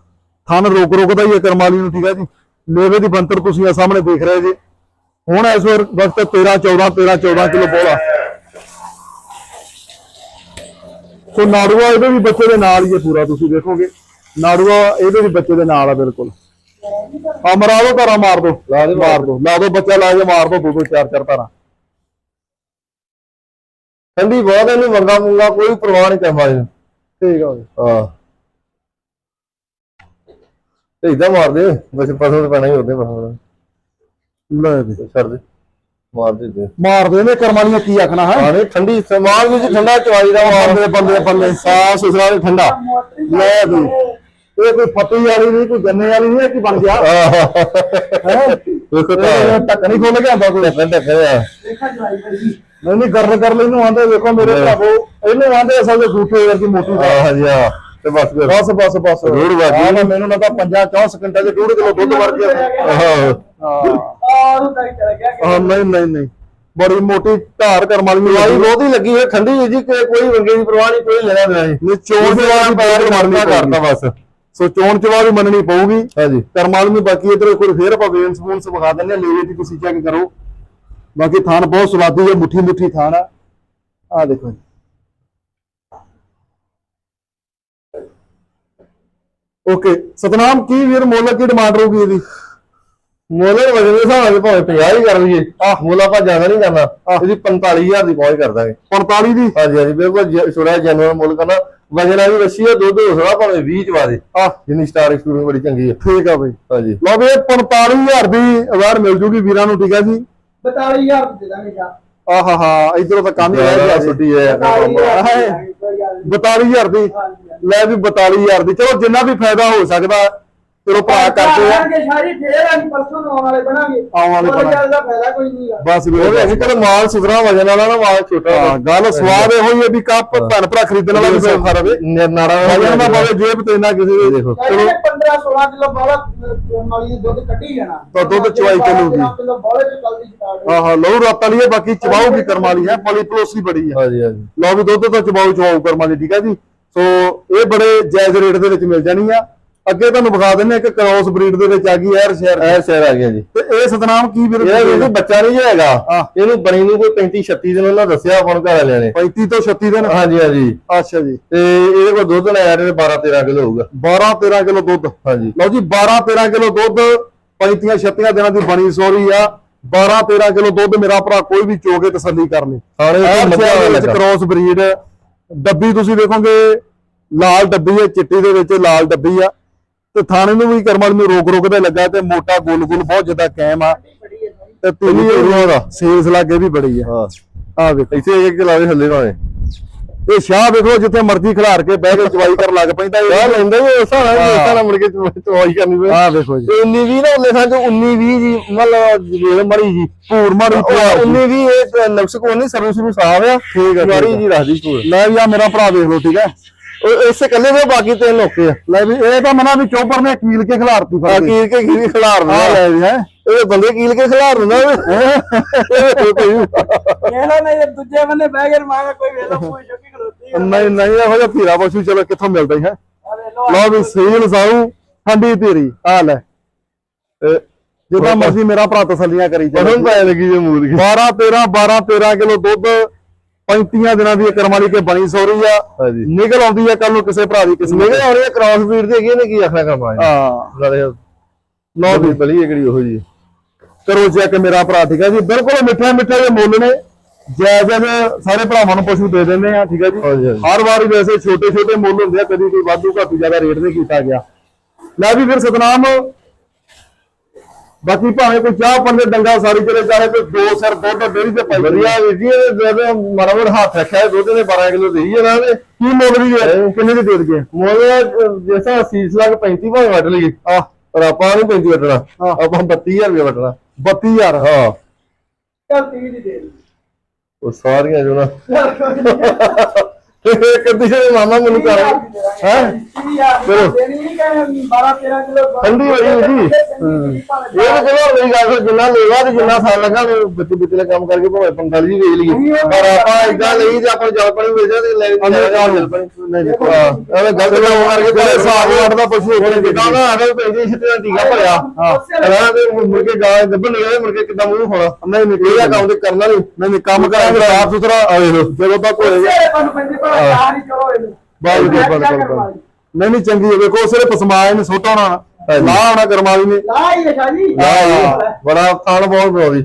A: ਥਣ ਰੋਕ ਰੋਕਦਾ ਹੀ ਹੈ ਕਰਮਾਲੀ ਨੂੰ, ਠੀਕ ਆ ਜੀ? ਲੇਵੇ ਦੀ ਬੰਤਰ ਤੁਸੀਂ ਆ ਸਾਹਮਣੇ ਦੇਖ ਰਹੇ ਜੀ। ਹੁਣ ਇਸ ਵਾਰ ਵਕਤ 13 14 13 14 ਕਿਲੋ ਬੋਲਾ ਸੋ ਨਾੜੂਆ ਇਹਦੇ ਵੀ ਬੱਚੇ ਦੇ ਨਾਲ ਹੀ ਹੈ ਪੂਰਾ, ਤੁਸੀਂ ਦੇਖੋਗੇ। ਨਾੜੂਆ ਇਹਦੇ ਵੀ ਬੱਚੇ ਦੇ ਨਾਲ ਆ ਬਿਲਕੁਲ। ਆ ਮਰਾ ਦੋ ਧਾਰਾ ਮਾਰ ਦੋ।
B: ਲਾ ਦੇ
A: ਮਾਰ ਦੋ। ਲਾ ਦੋ ਬੱਚਾ ਲਾ ਕੇ ਮਾਰ ਦੋ ਦੋ ਦੋ ਚਾਰ ਚਾਰ ਧਾਰਾ।
B: ਠੰਡੀ ਬਹੁਤ ਇਹਨੂੰ ਵੰਗਾ ਮੁੰਗਾ ਕੋਈ ਪਰਵਾਹ ਨਹੀਂ ਕਰਮਾ ਜੀ
A: ਠੀਕ ਆ
B: ਹਾਂ। ਤੇ ਇਦਾਂ ਮਾਰਦੇ ਬਸ ਪਸੋਂ ਪੈਣਾ ਹੀ ਹੁੰਦੇ ਬਸ
A: ਲੈ ਵੀ।
B: ਛੱਡ ਦੇ। ਮਾਰ ਦੇ ਦੇ।
A: ਮਾਰ ਦੇ ਨੇ ਕਰਮਾਲੀਆਂ ਕੀ ਆਖਣਾ ਹੈ?
B: ਆਣੇ ਠੰਡੀ ਸਮਾਨ ਵਿੱਚ ਠੰਡਾ ਚਵਾਈ ਦਾ ਮਾਰ
A: ਬੰਦੇ ਬੰਦੇ। ਸਾਫ਼ ਸੁਥਰਾ ਤੇ ਠੰਡਾ। ਲੈ ਵੀ। ਇਹ ਕੋਈ ਫੱਟੀ ਵਾਲੀ ਨਹੀਂ ਕੋਈ ਗੰਨੇ ਵਾਲੀ ਨਹੀਂ ਇਹ ਕੀ ਬਣ ਗਿਆ? ਹੈ?
B: ਵੇਖੋ ਤਾਂ
A: ਟੱਕ ਨਹੀਂ ਖੁੱਲ ਗਿਆ ਹੁੰਦਾ ਕੋਈ?
B: ਠੰਡਾ ਕਰਿਆ
C: ਦੇਖਾ ਜਵਾਈ ਭਾਈ
A: ਨਹੀਂ ਨਹੀਂ ਗਰਲ ਕਰ ਲਈ ਨੂੰ ਆਂਦੇ ਵੇਖੋ ਮੇਰੇ ਭਰਾਵੋ ਇਹਨੂੰ ਆਂਦੇ ਅਸਲ ਦੇ ਝੂਠੇ ਵਰਗੀ ਮੋਟੀ ਦਾ।
B: ਹਾਂ ਜੀ ਹਾਂ ਤੇ ਬਸ
A: ਬਸ ਬਸ ਬਸ।
B: ਰੋੜ ਵੱਜ।
A: ਆਹ ਤਾਂ ਮੈਨੂੰ ਲੱਗਾ 50 4 ਸਕਿੰਟਾਂ 'ਚ ਡੂਢ ਕਿਲੋ ਦੁੱਧ ਵਰ ਗਿਆ।
B: ਹਾਂ
A: ਹਾਂ ਹਾਂ ਨਹੀਂ ਨਹੀਂ ਨਹੀਂ। ਬੜੀ ਮੋਟੀ ਧਾਰ ਕਰਮ ਵਾਲੀ ਵਾਲੀ
B: ਬਹੁਤ ਹੀ ਲੱਗੀ ਹੈ ਠੰਡੀ ਹੈ ਜੀ ਕਿ ਕੋਈ ਵੰਗੇ ਦੀ ਪਰਵਾਹ ਨਹੀਂ ਕੋਈ ਲੈਣਾ ਦੇਣਾ ਨਹੀਂ।
A: ਚਵਾ ਦੀ ਪੈਰ ਮਾਰਨੀ
B: ਕਰਦਾ ਬਸ।
A: ਸੋ ਚੋਣ ਚਵਾ ਵੀ ਮੰਨਣੀ ਪਊਗੀ।
B: ਹਾਂਜੀ।
A: ਕਰਮ ਵਾਲੀ ਨੂੰ ਬਾਕੀ ਇਧਰ ਕੋਈ ਫੇਰ ਆਪਾਂ ਵੇਨਸ ਵੂਨਸ ਵਿਖਾ ਦਿੰਦੇ ਆ ਲੇਵੇ ਦੀ ਤੁਸੀਂ ਚੈੱਕ ਕਰੋ। ਬਾਕੀ ਥਾਨ ਬਹੁਤ ਸਵਾਦੀ ਹੈ ਮੁੱਠੀ ਮੁੱਠੀ ਥਾਨ ਆ। ਆ ਦੇਖੋ ਜੀ। ਓਕੇ ਸਤਨਾਮ ਕੀ ਵੀਰ ਮੁੱਲ ਕੀ ਡਿਮਾਂਡ ਰਹੂਗੀ ਇਹਦੀ?
B: ਮੋਲੇ ਵਜਨ ਦੇ ਹਿਸਾਬ ਨਾਲ ਭਾਵੇਂ 50 ਹੀ ਕਰ ਲਈਏ। ਆਹ। ਮੋਲਾ ਆਪਾਂ ਜ਼ਿਆਦਾ ਨਹੀਂ ਕਰਨਾ। ਇਹਦੀ 45000 ਦੀ ਪਹੁੰਚ ਕਰ ਦਾਂਗੇ।
A: 45 ਦੀ?
B: ਹਾਂਜੀ ਹਾਂਜੀ ਬਿਲਕੁਲ ਛੋੜਾ ਜਨਰਲ ਮੁੱਲ ਕਰਨਾ। ਵਜਨ ਆ ਵੀ ਵਸੀ ਆ ਦੁੱਧ ਹੋ ਸਕਦਾ ਭਾਵੇਂ 20 ਚ ਵਾਦੇ
A: ਆ
B: ਜਿੰਨੀ ਸਟਾਰ ਐਕਸਪੀਰੀਅੰਸ ਬੜੀ ਚੰਗੀ ਹੈ
A: ਠੀਕ ਆ ਬਈ।
B: ਹਾਂਜੀ।
A: ਲਓ ਵੀ ਇਹ 45000 ਦੀ ਅਵਾਰਡ ਮਿਲ ਜੂਗੀ ਵੀਰਾਂ ਨੂੰ ਠੀਕ ਆ ਜੀ?
C: 42000 ਦੇ ਦਾਂਗੇ ਜਾ
A: ਆਹਾ ਹਾ ਇਧਰੋਂ ਤਾਂ ਕੰਮ ਹੀ ਰਹਿ ਗਿਆ।
B: ਛੁੱਟੀ ਹੈ
A: 42000 ਦੀ। ਲੈ ਵੀ 42000 ਦੀ। ਚਲੋ ਜਿੰਨਾ ਵੀ ਫਾਇਦਾ ਹੋ ਸਕਦਾ ਚਲੋ ਭਰਾ ਕਰਦੇ ਆ
C: ਕਿ ਸ਼ਾਇਰੀ ਫੇਰ ਅਸੀਂ ਪਰਸੋਂ ਆਉਣ ਵਾਲੇ ਬਣਾਂਗੇ।
A: ਆਉਣ ਵਾਲੇ
C: ਉਹਦੇ
A: ਬਣਾਂਗੇ।
C: ਦਾ ਫਾਇਦਾ ਕੋਈ ਨਹੀਂਗਾ
A: ਬਸ ਵੀ
B: ਉਹ ਵੀ ਕਿਤੇ ਮਾਲ ਸੁਧਰਾ ਵਜਨ ਵਾਲਾ ਨਾ ਮਾਲ ਛੋਟਾ
A: ਹਾਂ, ਗੱਲ ਸਵਾਦ ਇਹੋ ਹੀ ਹੈ ਵੀ ਕੱਪ ਭੈਣ ਭਰਾ ਖਰੀਦਣ ਵਾਲਾ ਵੀ ਸੌਖਾ ਰਵੇ।
B: ਨਾਰਾ
A: ਵਜਨ ਨਾ ਪਾਵੇ ਜੇਬ ਤੇ ਨਾ ਕਿਸੇ ਦੇ
B: ਦੇਖੋ
C: ਚਲੋ। 15 16 ਕਿਲੋ ਬੋਲਾ ਮਾਲੀ ਦੇ ਦੁੱਧ ਕੱਢੀ ਜਾਣਾ।
A: ਤਾਂ ਦੁੱਧ ਚੁਆਈ ਕਿਲੋ ਦੀ।
C: ਕਿਲੋ ਬੋਲੇ ਚ ਕੱਲ ਦੀ ਸਟਾਰਟ
A: ਹਾਂ ਹਾਂ ਲਹੂ ਰਾਤਾਂ ਲਈ ਬਾਕੀ ਚਬਾਊਗੀ ਕਰਮ ਵਾਲੀ ਹੈ ਪਲੀ ਪਲੋਸੀ ਬੜੀ ਹੈ।
B: ਹਾਂਜੀ ਹਾਂਜੀ।
A: ਲਓ ਵੀ ਦੁੱਧ ਤਾਂ ਚਬਾਊ ਚਵਾਊ ਕਰਮ ਵਾਲੀ ਠੀਕ ਹੈ ਜੀ? ਸੋ ਇਹ ਬੜੇ ਜਾਇਜ਼ ਰੇਟ ਦੇ ਵਿੱਚ ਮਿਲ ਜਾਣੀ ਆ। ਅੱਗੇ ਤੁਹਾਨੂੰ ਵਿਖਾ ਦਿੰਨੇ ਇੱਕ ਕ੍ਰਾਸ ਬਰੀਡ ਦੇ ਵਿੱਚ ਆ ਗਈ ਐਰ ਸ਼ਹਿਰ
B: ਇਹ ਸ਼ਹਿਰ ਆ ਗਿਆ ਜੀ।
A: ਤੇ ਇਹ ਸਤਨਾਮ ਕੀ ਵੀਰ?
B: ਇਹ ਵੀ ਬੱਚਾ ਨਹੀਂ ਹੈਗਾ। ਇਹਨੂੰ ਬਣੀ ਨੂੰ ਕੋਈ 35 36 ਦਿਨ ਉਹਨਾਂ ਦੱਸਿਆ ਨੂੰ ਘਰ ਵਾਲਿਆਂ ਨੇ।
A: 35 ਤੋਂ 36 ਦਿਨ?
B: ਹਾਂਜੀ ਹਾਂਜੀ।
A: ਅੱਛਾ ਜੀ।
B: ਤੇ ਇਹਦੇ ਕੋਲ ਦੁੱਧ ਨਾ ਯਾਰ 12 13 ਕਿਲੋ ਹੋਊਗਾ।
A: 12 13 ਕਿਲੋ ਦੁੱਧ।
B: ਹਾਂਜੀ।
A: ਲਓ ਜੀ 12 13 ਕਿਲੋ ਦੁੱਧ 35 36 ਦਿਨਾਂ ਦੀ ਬਣੀ ਸੋਰੀ ਆ। 12 13 ਕਿਲੋ ਦੁੱਧ ਮੇਰਾ ਭਰਾ ਕੋਈ ਵੀ ਚੋ ਕੇ ਤਸੱਲੀ ਕਰ ਲੇ।
B: ਖਾਣੇ ਵਿੱਚ।
A: ਕ੍ਰਾਸ ਬਰੀਡ ਡੱਬੀ ਤੁਸੀਂ ਵੇਖੋਗੇ ਲਾਲ ਡੱਬੀ ਹੈ ਚਿੱਟੀ ਦੇ ਵਿੱਚ ਲਾਲ ਡੱਬੀ ਆ। ਤੇ ਥਾਣੇ ਨੂੰ ਵੀ ਕਰਮਲ ਨੂੰ ਰੋਕ ਰੋਕ ਦੇ ਲੱਗਾ ਤੇ ਮੋਟਾ ਗੁੱਲ ਗੁੱਲ ਬਹੁਤ ਜ਼ਿਆਦਾ ਕਾਇਮ ਆ।
C: ਹੈ
A: ਤੇ
B: ਦਾ?
A: ਸੇਲਸ ਲੱਗੇ ਵੀ ਬੜੀ ਆ।
B: ਹਾਂ।
A: ਆ ਵੇਖੋ।
B: ਇੱਥੇ ਇੱਕ ਦੇ ਥੱਲੇ ਭਾਵੇਂ।
A: ਇਹ ਸ਼ਾਹ ਵੇਖੋ ਜਿੱਥੇ ਮਰਜ਼ੀ ਖਿਲਾਰ ਕੇ ਬਹਿ ਕੇ ਚਵਾਈ ਕਰਨ ਲੱਗ ਪੈਂਦਾ ਇਹ।
B: ਲੈਂਦਾ ਹੀ ਉਸ ਨਾਲ ਹਿਸਾਬ ਨਾਲ ਮੁੜ ਕੇ ਚਵਾਈ ਕਰਨੀ ਪਈ
A: ਆ ਵੇਖੋ ਜੀ।
B: ਤੇ 19 20 ਨਾ ਉਹਲੇ ਸਾਂ ਚ 19 20 ਜੀ ਮਤਲਬ ਵੇਲ ਮੜੀ ਜੀ।
A: ਭੂਰ ਮਾਰੀ
B: ਉਹ 19 20 ਇਹ ਨਕਸ਼ ਕੋ ਨਹੀਂ ਸਰਵਿਸ ਨੂੰ ਸਾਫ਼ ਆ।
A: ਠੀਕ ਆ,
B: ਜੀ ਰੱਖਦੀ ਪੂਰ
A: ਲੈ ਵੀ ਆ ਮੇਰਾ ਭਰਾ ਵੇਖ ਲਓ ਠੀਕ ਹੈ
B: ਉਹ ਇਸੇ ਕੱਲੇ ਦੇ ਬਾਕੀ ਤਿੰਨ ਓਕੇ ਆ।
A: ਲੈ ਵੀ ਇਹ ਤਾਂ ਮਨਾ ਵੀ ਚੋਪਰ ਨੇ ਕੀਲ ਕੇ ਖਿਲਾਰਤੀ ਫੜ
B: ਕੀਲ ਕੇ ਕੀਲ ਖਿਲਾਰ
A: ਆ
B: ਦਿੰਦਾ
A: ਲੈ ਵੀ ਹੈ।
B: ਇਹ ਬੰਦੇ ਕੀਲ ਕੇ ਖਿਲਾਰ ਦਿੰਦਾ
C: ਇਹੋ ਨਹੀਂ ਦੂਜੇ ਬੰਨੇ ਬਹਿ ਕੇ ਮਾਂਗਾ ਕੋਈ ਵੇਲੋ ਕੋਈ ਸ਼ੱਕੀ ਖਲੋਤੀ
A: ਨਹੀਂ ਨਹੀਂ ਇਹੋ ਜਿਹਾ ਧੀਰਾ ਪਸ਼ੂ ਚਲੋ ਕਿੱਥੋਂ ਮਿਲਦਾ ਹੀ ਹੈ।
C: ਆ ਵੇ ਲੋ
A: ਲਓ ਵੀ ਸੀਲ ਸਾਊ ਠੰਡੀ ਧੀਰੀ ਆ ਲੈ। ਜਿੱਦਾਂ ਮਰਜ਼ੀ ਮੇਰਾ ਭਰਾ ਤਸੱਲੀਆਂ ਕਰੀ
B: ਪੜਨ
A: ਜਾਵੇ
B: ਪੈ ਲੱਗੀ ਜੇ ਮੂਦ ਕੀ
A: 12 13 12 13 ਕਿਲੋ ਦੁੱਧ 35 ਦਿਨਾਂ ਦੀ ਕਰਮ ਵਾਲੀ ਕੇ ਬਣੀ ਸੋਰੀ ਆ ਨਿਕਲ ਆਉਂਦੀ ਆ ਕੱਲ ਨੂੰ ਕਿਸੇ ਭਰਾ ਦੀ ਕਿਸੇ
B: ਮੇਰੇ ਹੋਰ ਇਹ ਕ੍ਰਾਸ ਬਰੀਡ ਦੇ ਹੈਗੇ ਨੇ ਕੀ ਆਖਣਾ ਕਰਮਾ
A: ਹਾਂ।
B: ਨਾਲੇ ਲੋ ਵੀ ਬਲੀ ਹੈ ਕਿਹੜੀ ਉਹੋ ਜੀ
A: ਕਰੋ ਚੈੱਕ ਮੇਰਾ ਭਰਾ ਠੀਕ ਹੈ ਜੀ? ਬਿਲਕੁਲ ਮਿੱਠੇ ਮਿੱਠੇ ਦੇ ਮੁੱਲ ਨੇ। ਜਾਇਜ਼ ਸਾਰੇ ਭਰਾਵਾਂ ਨੂੰ ਪਸ਼ੂ ਦੇ ਦਿੰਦੇ ਆ ਠੀਕ ਹੈ ਜੀ। ਹਰ ਵਾਰੀ ਵੈਸੇ ਛੋਟੇ ਛੋਟੇ ਮੁੱਲ ਹੁੰਦੇ ਆ ਕਦੀ ਕੋਈ ਵਾਧੂ ਘਾਟੂ ਜ਼ਿਆਦਾ ਰੇਟ ਨਹੀਂ ਕੀਤਾ ਗਿਆ। ਲੈ ਵੀ ਫਿਰ ਸਤਨਾਮ ਬਾਕੀ ਭਾਵੇਂ ਕੋਈ ਚਾਹ ਪੱਲੇ ਡੰਗਾ ਸਾਰੀ ਚਲੇ ਚਾਹੇ ਕੋਈ ਦੋ ਸਿਰ ਦੁੱਧ ਡੇਰੀ ਤੇ ਪਾਈ
B: ਵਧੀਆ ਵੀਰ ਜੀ ਇਹ ਜਦੋਂ ਮਾੜਾ ਮੋੜ ਹੱਥ ਰੱਖਿਆ ਦੁੱਧ ਦੇ 12 ਕਿਲੋ ਦੇਈ ਇਹਨਾਂ। ਨੇ
A: ਕੀ ਮੁੱਲ ਵੀ ਹੈ? ਕਿੰਨੇ ਦੀ ਦੇ ਦਈਏ?
B: ਮੋਲੇ ਜਿਸਾ ਸੀਸ ਲੱਗ 35 ਭਾਵੇਂ ਵੱਢ ਲਈ
A: ਆ
B: ਪਰ ਆਪਾਂ ਨਹੀਂ 35 ਵੱਢਣਾ।
A: ਹਾਂ।
B: ਆਪਾਂ 32000 ਰੁਪਏ ਵੱਢਣਾ।
A: 32000
B: ਹਾਂ।
C: ਚੱਲ ਤੀ ਦੀ ਦੇ
B: ਉਹ ਸਾਰੀਆਂ ਜੋ ਨਾ। ਕਦੀ ਜੇ ਮਾਮਾ ਮੈਨੂੰ ਕਰ
C: ਹੈ?
B: ਚਲੋ।
C: ਦੇਣੀ ਨਹੀਂ ਕਹਿੰਦੇ 12 13 ਕਿਲੋ
B: ਠੰਡੀ ਹੋਈ ਜੀ। ਇਹ ਤਾਂ ਚਲੋ ਮੇਰੀ ਗੱਲ ਜਿੰਨਾ ਲੈਵਾ ਤੇ ਜਿੰਨਾ ਸਾਲ ਲੱਗਾ ਤੇ ਬੱਚੇ ਬੱਚੇ ਦਾ ਕੰਮ ਕਰਕੇ ਭਾਵੇਂ 45 ਵੇਚ ਲਈਏ। ਪਰ ਆਪਾਂ ਇਦਾਂ ਲਈ ਤੇ ਆਪਾਂ ਜਲ ਪਾਣੀ ਵੇਚਿਆ ਤੇ ਲੈ ਜਲ ਪਾਣੀ।
A: ਨਹੀਂ
B: ਐਵੇਂ ਗਲਤ ਕੰਮ ਕਰਕੇ
A: ਜਿਹੜੇ ਹਿਸਾਬ ਨਾਲ ਦਾ ਪਸ਼ੂ ਹੋਣੇ
B: ਜਿੱਦਾਂ ਨਾ ਆਵੇ ਪੈਂਦੇ ਛਿੱਟੇ ਦਾ ਟੀਕਾ ਭਰਿਆ। ਹਾਂ। ਤੇ ਮੁੜ ਕੇ ਗਾਂ ਗੱਭਣ ਨਿਕਲੇ ਮੁੜ ਕੇ ਕਿੱਦਾਂ ਮੂੰਹ ਹੋਣਾ
A: ਨਹੀਂ ਨਹੀਂ
B: ਕੰਮ ਤੇ ਕਰਨਾ ਨਹੀਂ।
A: ਨਹੀਂ ਕੰਮ ਕਰਾਂਗੇ ਸਾਫ਼ ਸੁਥਰਾ ਆ ਵੇਖੋ ਜਦੋਂ ਤੱਕ ਹੋਏਗਾ।
C: ਚਾਹ ਨਹੀਂ ਕਰੋ ਇਹਨੂੰ।
A: ਬਾਲ ਦੇ ਬਾਲ ਬਾਲ ਨਹੀਂ ਨਹੀਂ ਚੰਗੀ ਹੈ। ਵੇਖੋ ਸਿਰੇ ਪਸਮਾਏ ਨੇ ਸੁੱਟ ਆਉਣਾ ਲਾ ਆਉਣਾ ਕਰਮਾਲੀ ਨੇ।
C: ਲਾਈ ਹੈ ਸ਼ਾਜੀ
B: ਬੜਾ ਥਾਣ ਬਹੁਤ ਬਰੋਦੀ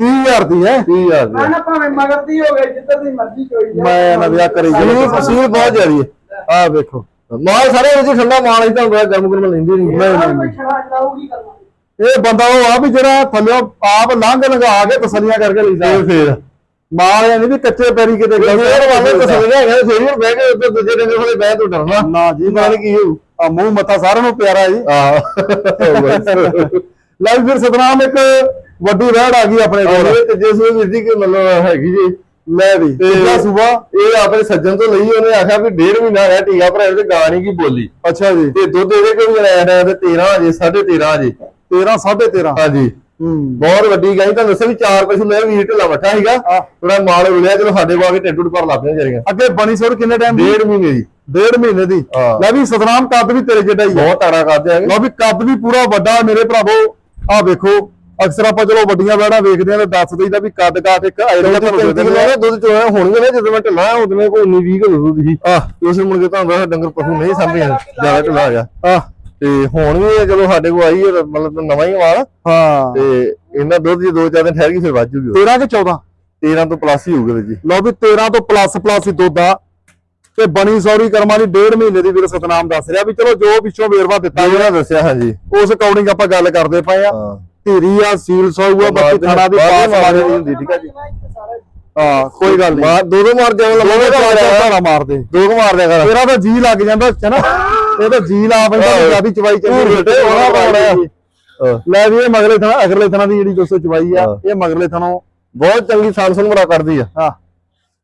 A: 30000 ਦੀ ਹੈ।
B: 30000
C: ਮੈਂ
B: ਦੀ
C: ਨਾ ਭਾਵੇਂ ਮਗਰਦੀ ਹੋਵੇ ਜਿੱਦਾਂ ਦੀ ਮਰਜ਼ੀ ਕੋਈ।
A: ਮੈਂ ਨਾ ਵਿਆਹ ਕਰੀ
B: ਸੀਲ
A: ਜਾਵਾਂ
B: ਸੀਲ ਬਹੁਤ ਜ਼ਿਆਦੀ ਹੈ।
A: ਆ ਵੇਖੋ।
B: ਮਾਲ ਸਾਰੇ ਵਿੱਚ ਠੰਡਾ ਮਾਲ ਹੀ ਤਾਂ ਹੁੰਦਾ ਗਰਮ ਗਰਮ ਲੈਂਦੇ ਨਹੀਂ
C: ਨਹੀਂ ਨਹੀਂ।
A: ਇਹ ਬੰਦਾ ਉਹ ਆ ਵੀ ਜਿਹੜਾ ਥੱਲੇ ਆਪ ਲੰਘ ਲੰਘਾ ਕੇ ਤਸੱਲੀਆਂ ਕਰਕੇ ਲੈਂਦਾ
B: ਫੇਰ ਫੇਰ।
A: ਮਾਲ ਇਹ ਨਹੀਂ ਵੀ ਕੱਚੇ ਪੈਰੀ ਕਿਤੇ
B: ਫੇਰ ਵਾਲੇ ਤਸਵੀਰਾਂ ਹੈਗਾ ਫੇਰ ਹੀ ਬਹਿ ਕੇ ਉੱਤੇ ਦੂਜੇ ਦਿਨ ਕੋਲੇ ਬਹਿ ਤੋਂ ਡਰਨਾ।
A: ਨਾ ਜੀ
B: ਨਾਲ ਕੀ ਹੋਊ।
A: ਆ ਮੂੰਹ ਮੱਥਾ ਸਾਰਿਆਂ ਨੂੰ ਪਿਆਰਾ ਜੀ।
B: ਆਹ।
A: ਲੈ ਵੀ ਫਿਰ ਸਤਨਾਮ ਇੱਕ ਵੱਡੀ ਵਹਿੜ ਆ ਗਈ ਆਪਣੇ ਕੋਲ।
B: ਤੇ ਜਿਸ ਵੀ ਦੀ ਕਿ ਮਤਲਬ ਹੈਗੀ ਜੀ?
A: ਲੈ ਵੀ। ਤੀਜਾ ਸੂਬਾ
B: ਇਹ ਆਪਣੇ ਸੱਜਣ ਤੋਂ ਲਈ ਉਹਨੇ ਆਖਿਆ ਵੀ ਡੇਢ ਮਹੀਨਾ ਰਿਹਾ ਟੀਕਾ ਭਰਾਇਆ ਤੇ ਗਾਂ ਨਹੀਂ ਕੀ ਬੋਲੀ।
A: ਅੱਛਾ ਜੀ।
B: ਤੇ ਦੁੱਧ ਇਹਦੇ ਕੋਲ ਵੀ ਆਇਆ ਤੇ 13 ਅਜੇ 13.5 ਅਜੇ
A: 13 13.5
B: ਹਾਂਜੀ।
A: ਹੂੰ
B: ਬਹੁਤ ਵੱਡੀ ਗਾਈ ਤਾਂ ਦੱਸਿਆ ਵੀ ਚਾਰ ਪਸ਼ੂ ਲੈ ਵੀਰ ਢਿੱਲਾ ਮੱਠਾ ਸੀਗਾ।
A: ਹਾਂ।
B: ਥੋੜਾ ਮਾਲ ਰੁਲਿਆ ਚਲੋ ਸਾਡੇ ਬਾਗੇ ਟੱਟੂ ਪਰ ਲੱਗ ਪਿਆ ਜਰੀਆਂ
A: ਅੱਗੇ ਬਣੀ ਸੋਰ ਕਿੰਨੇ ਟਾਈਮ ਦੀ?
B: ਡੇਢ ਮਹੀਨੇ ਦੀ।
A: ਡੇਢ ਮਹੀਨੇ ਦੀ?
B: ਹਾਂ।
A: ਲੈ ਵੀ ਸਤਨਾਮ ਕੱਦ ਵੀ ਤੇਰੇ ਜਿੱਡਾ ਹੀ ਹੈ
B: ਬਹੁਤ ਤਾੜਾ ਕਰਦੇ ਆਗੇ
A: ਲਓ ਵੀ ਕੱਦ ਵੀ ਪੂਰਾ ਵੱਡਾ ਮੇਰੇ ਭਰਾਵੋ। ਆ ਵੇਖੋ ਅਕਸਰ ਆਪਾਂ ਚਲੋ ਵੱਡੀਆਂ ਵੈੜਾਂ ਵੇਖਦੇ ਆਂ ਤੇ ਦੱਸ ਦਈਦਾ ਵੀ ਕੱਦ ਕਾਠ ਇੱਕ ਤੁਹਾਨੂੰ ਦੇ ਦਿੰਦੇ ਆ।
B: ਦੁੱਧ ਚੋਇਆ ਹੋਣਗੇ ਨਾ ਜਦੋਂ ਮੈਂ ਢਿੱਲਾ ਉਦੋਂ ਕੋਈ 19 20 ਕਿਲੋ ਦੁੱਧ ਸੀ।
A: ਆਹ।
B: ਉਸ ਮੁੜ ਕੇ ਦੱਸਿਆ ਡੰਗਰ ਪਸ਼ੂ ਨਹੀਂ ਸਾਂਭੇ ਜ਼ਿਆਦਾ ਢਿੱਲਾ ਆ ਗਿਆ।
A: ਆਹ।
B: ਤੇ ਹੁਣ ਵੀ ਇਹ ਚਲੋ ਸਾਡੇ ਕੋਲ ਆਈ ਹੈ ਮਤਲਬ ਨਵਾਂ ਹੀ ਮਾਲ
A: ਹਾਂ।
B: ਤੇ ਇਹਨਾਂ ਦੁੱਧ ਜੇ ਦੋ ਚਾਰ ਦਿਨ ਠਹਿਰ ਗਈ ਫਿਰ ਵੱਧ ਜੂਗੀ
A: 13 ਕਿ 14
B: 13 ਤੋਂ ਪਲੱਸ ਹੀ ਹੋਊਗਾ ਜੀ।
A: ਲਓ ਵੀ 13 ਤੋਂ ਪਲੱਸ ਪਲੱਸ ਹੀ ਦੁੱਧ ਆ। ਤੇ ਬਣੀ ਸੌਰੀ ਕਰਮਾਂ ਦੀ ਡੇਢ ਮਹੀਨੇ ਦੀ ਵੀਰ ਸਤਨਾਮ ਦੱਸ ਰਿਹਾ ਵੀ ਚਲੋ ਜੋ ਪਿੱਛੋਂ ਵੇਰਵਾ ਦਿੱਤਾ
B: ਜਿਹੜਾ ਦੱਸਿਆ ਹਾਂਜੀ।
A: ਉਸ ਅਕੋਰਡਿੰਗ ਆਪਾਂ ਗੱਲ ਕਰਦੇ ਪਏ ਆ। ਧੀਰੀ ਆ ਸੀਲ ਸੌੂ ਆ ਬਾਕੀ ਥਾਣਾ ਦੀ ਪਾਸ
B: ਦੇ
A: ਮਾਰੇ
B: ਮਾਰੇ
A: ਦੀ ਹੁੰਦੀ ਠੀਕ ਆ ਜੀ। ਹਾਂ ਕੋਈ ਗੱਲ ਨਹੀਂ।
B: ਮਾਰ ਦੋ ਦੋ ਮਾਰ
A: ਚਾਰ ਧਾਰਾ ਮਾਰਦੇ।
B: ਦੋ ਮਾਰ ਦਿਆ ਕਰ।
A: ਤੇਰਾ ਤਾਂ ਜੀ ਲੱਗ ਜਾਂਦਾ ਹੈ ਨਾ ਇਹ ਤਾਂ ਜੀ ਲਾ
B: ਆਹੋ।
A: ਜਿਆਦੀ ਚਵਾਈ ਚੰਗੀ
B: ਪੂਰ ਫਿੱਟੇ ਹੋਣਾ ਪਾਉਣਾ। ਹਾਂ।
A: ਲੈ ਵੀ ਇਹ ਮਗਲੇ ਥਣਾ ਅਗਲੇ ਥਣਾ ਦੀ ਜਿਹੜੀ ਦੋਸਤੋ ਚਵਾਈ ਆ
B: ਹਾਂ।
A: ਇਹ ਮਗਲੇ ਥਣੋਂ
B: ਬਹੁਤ ਚੰਗੀ ਸਾਂਸਨ ਬੜਾ ਕਰਦੀ ਆ।
A: ਹਾਂ।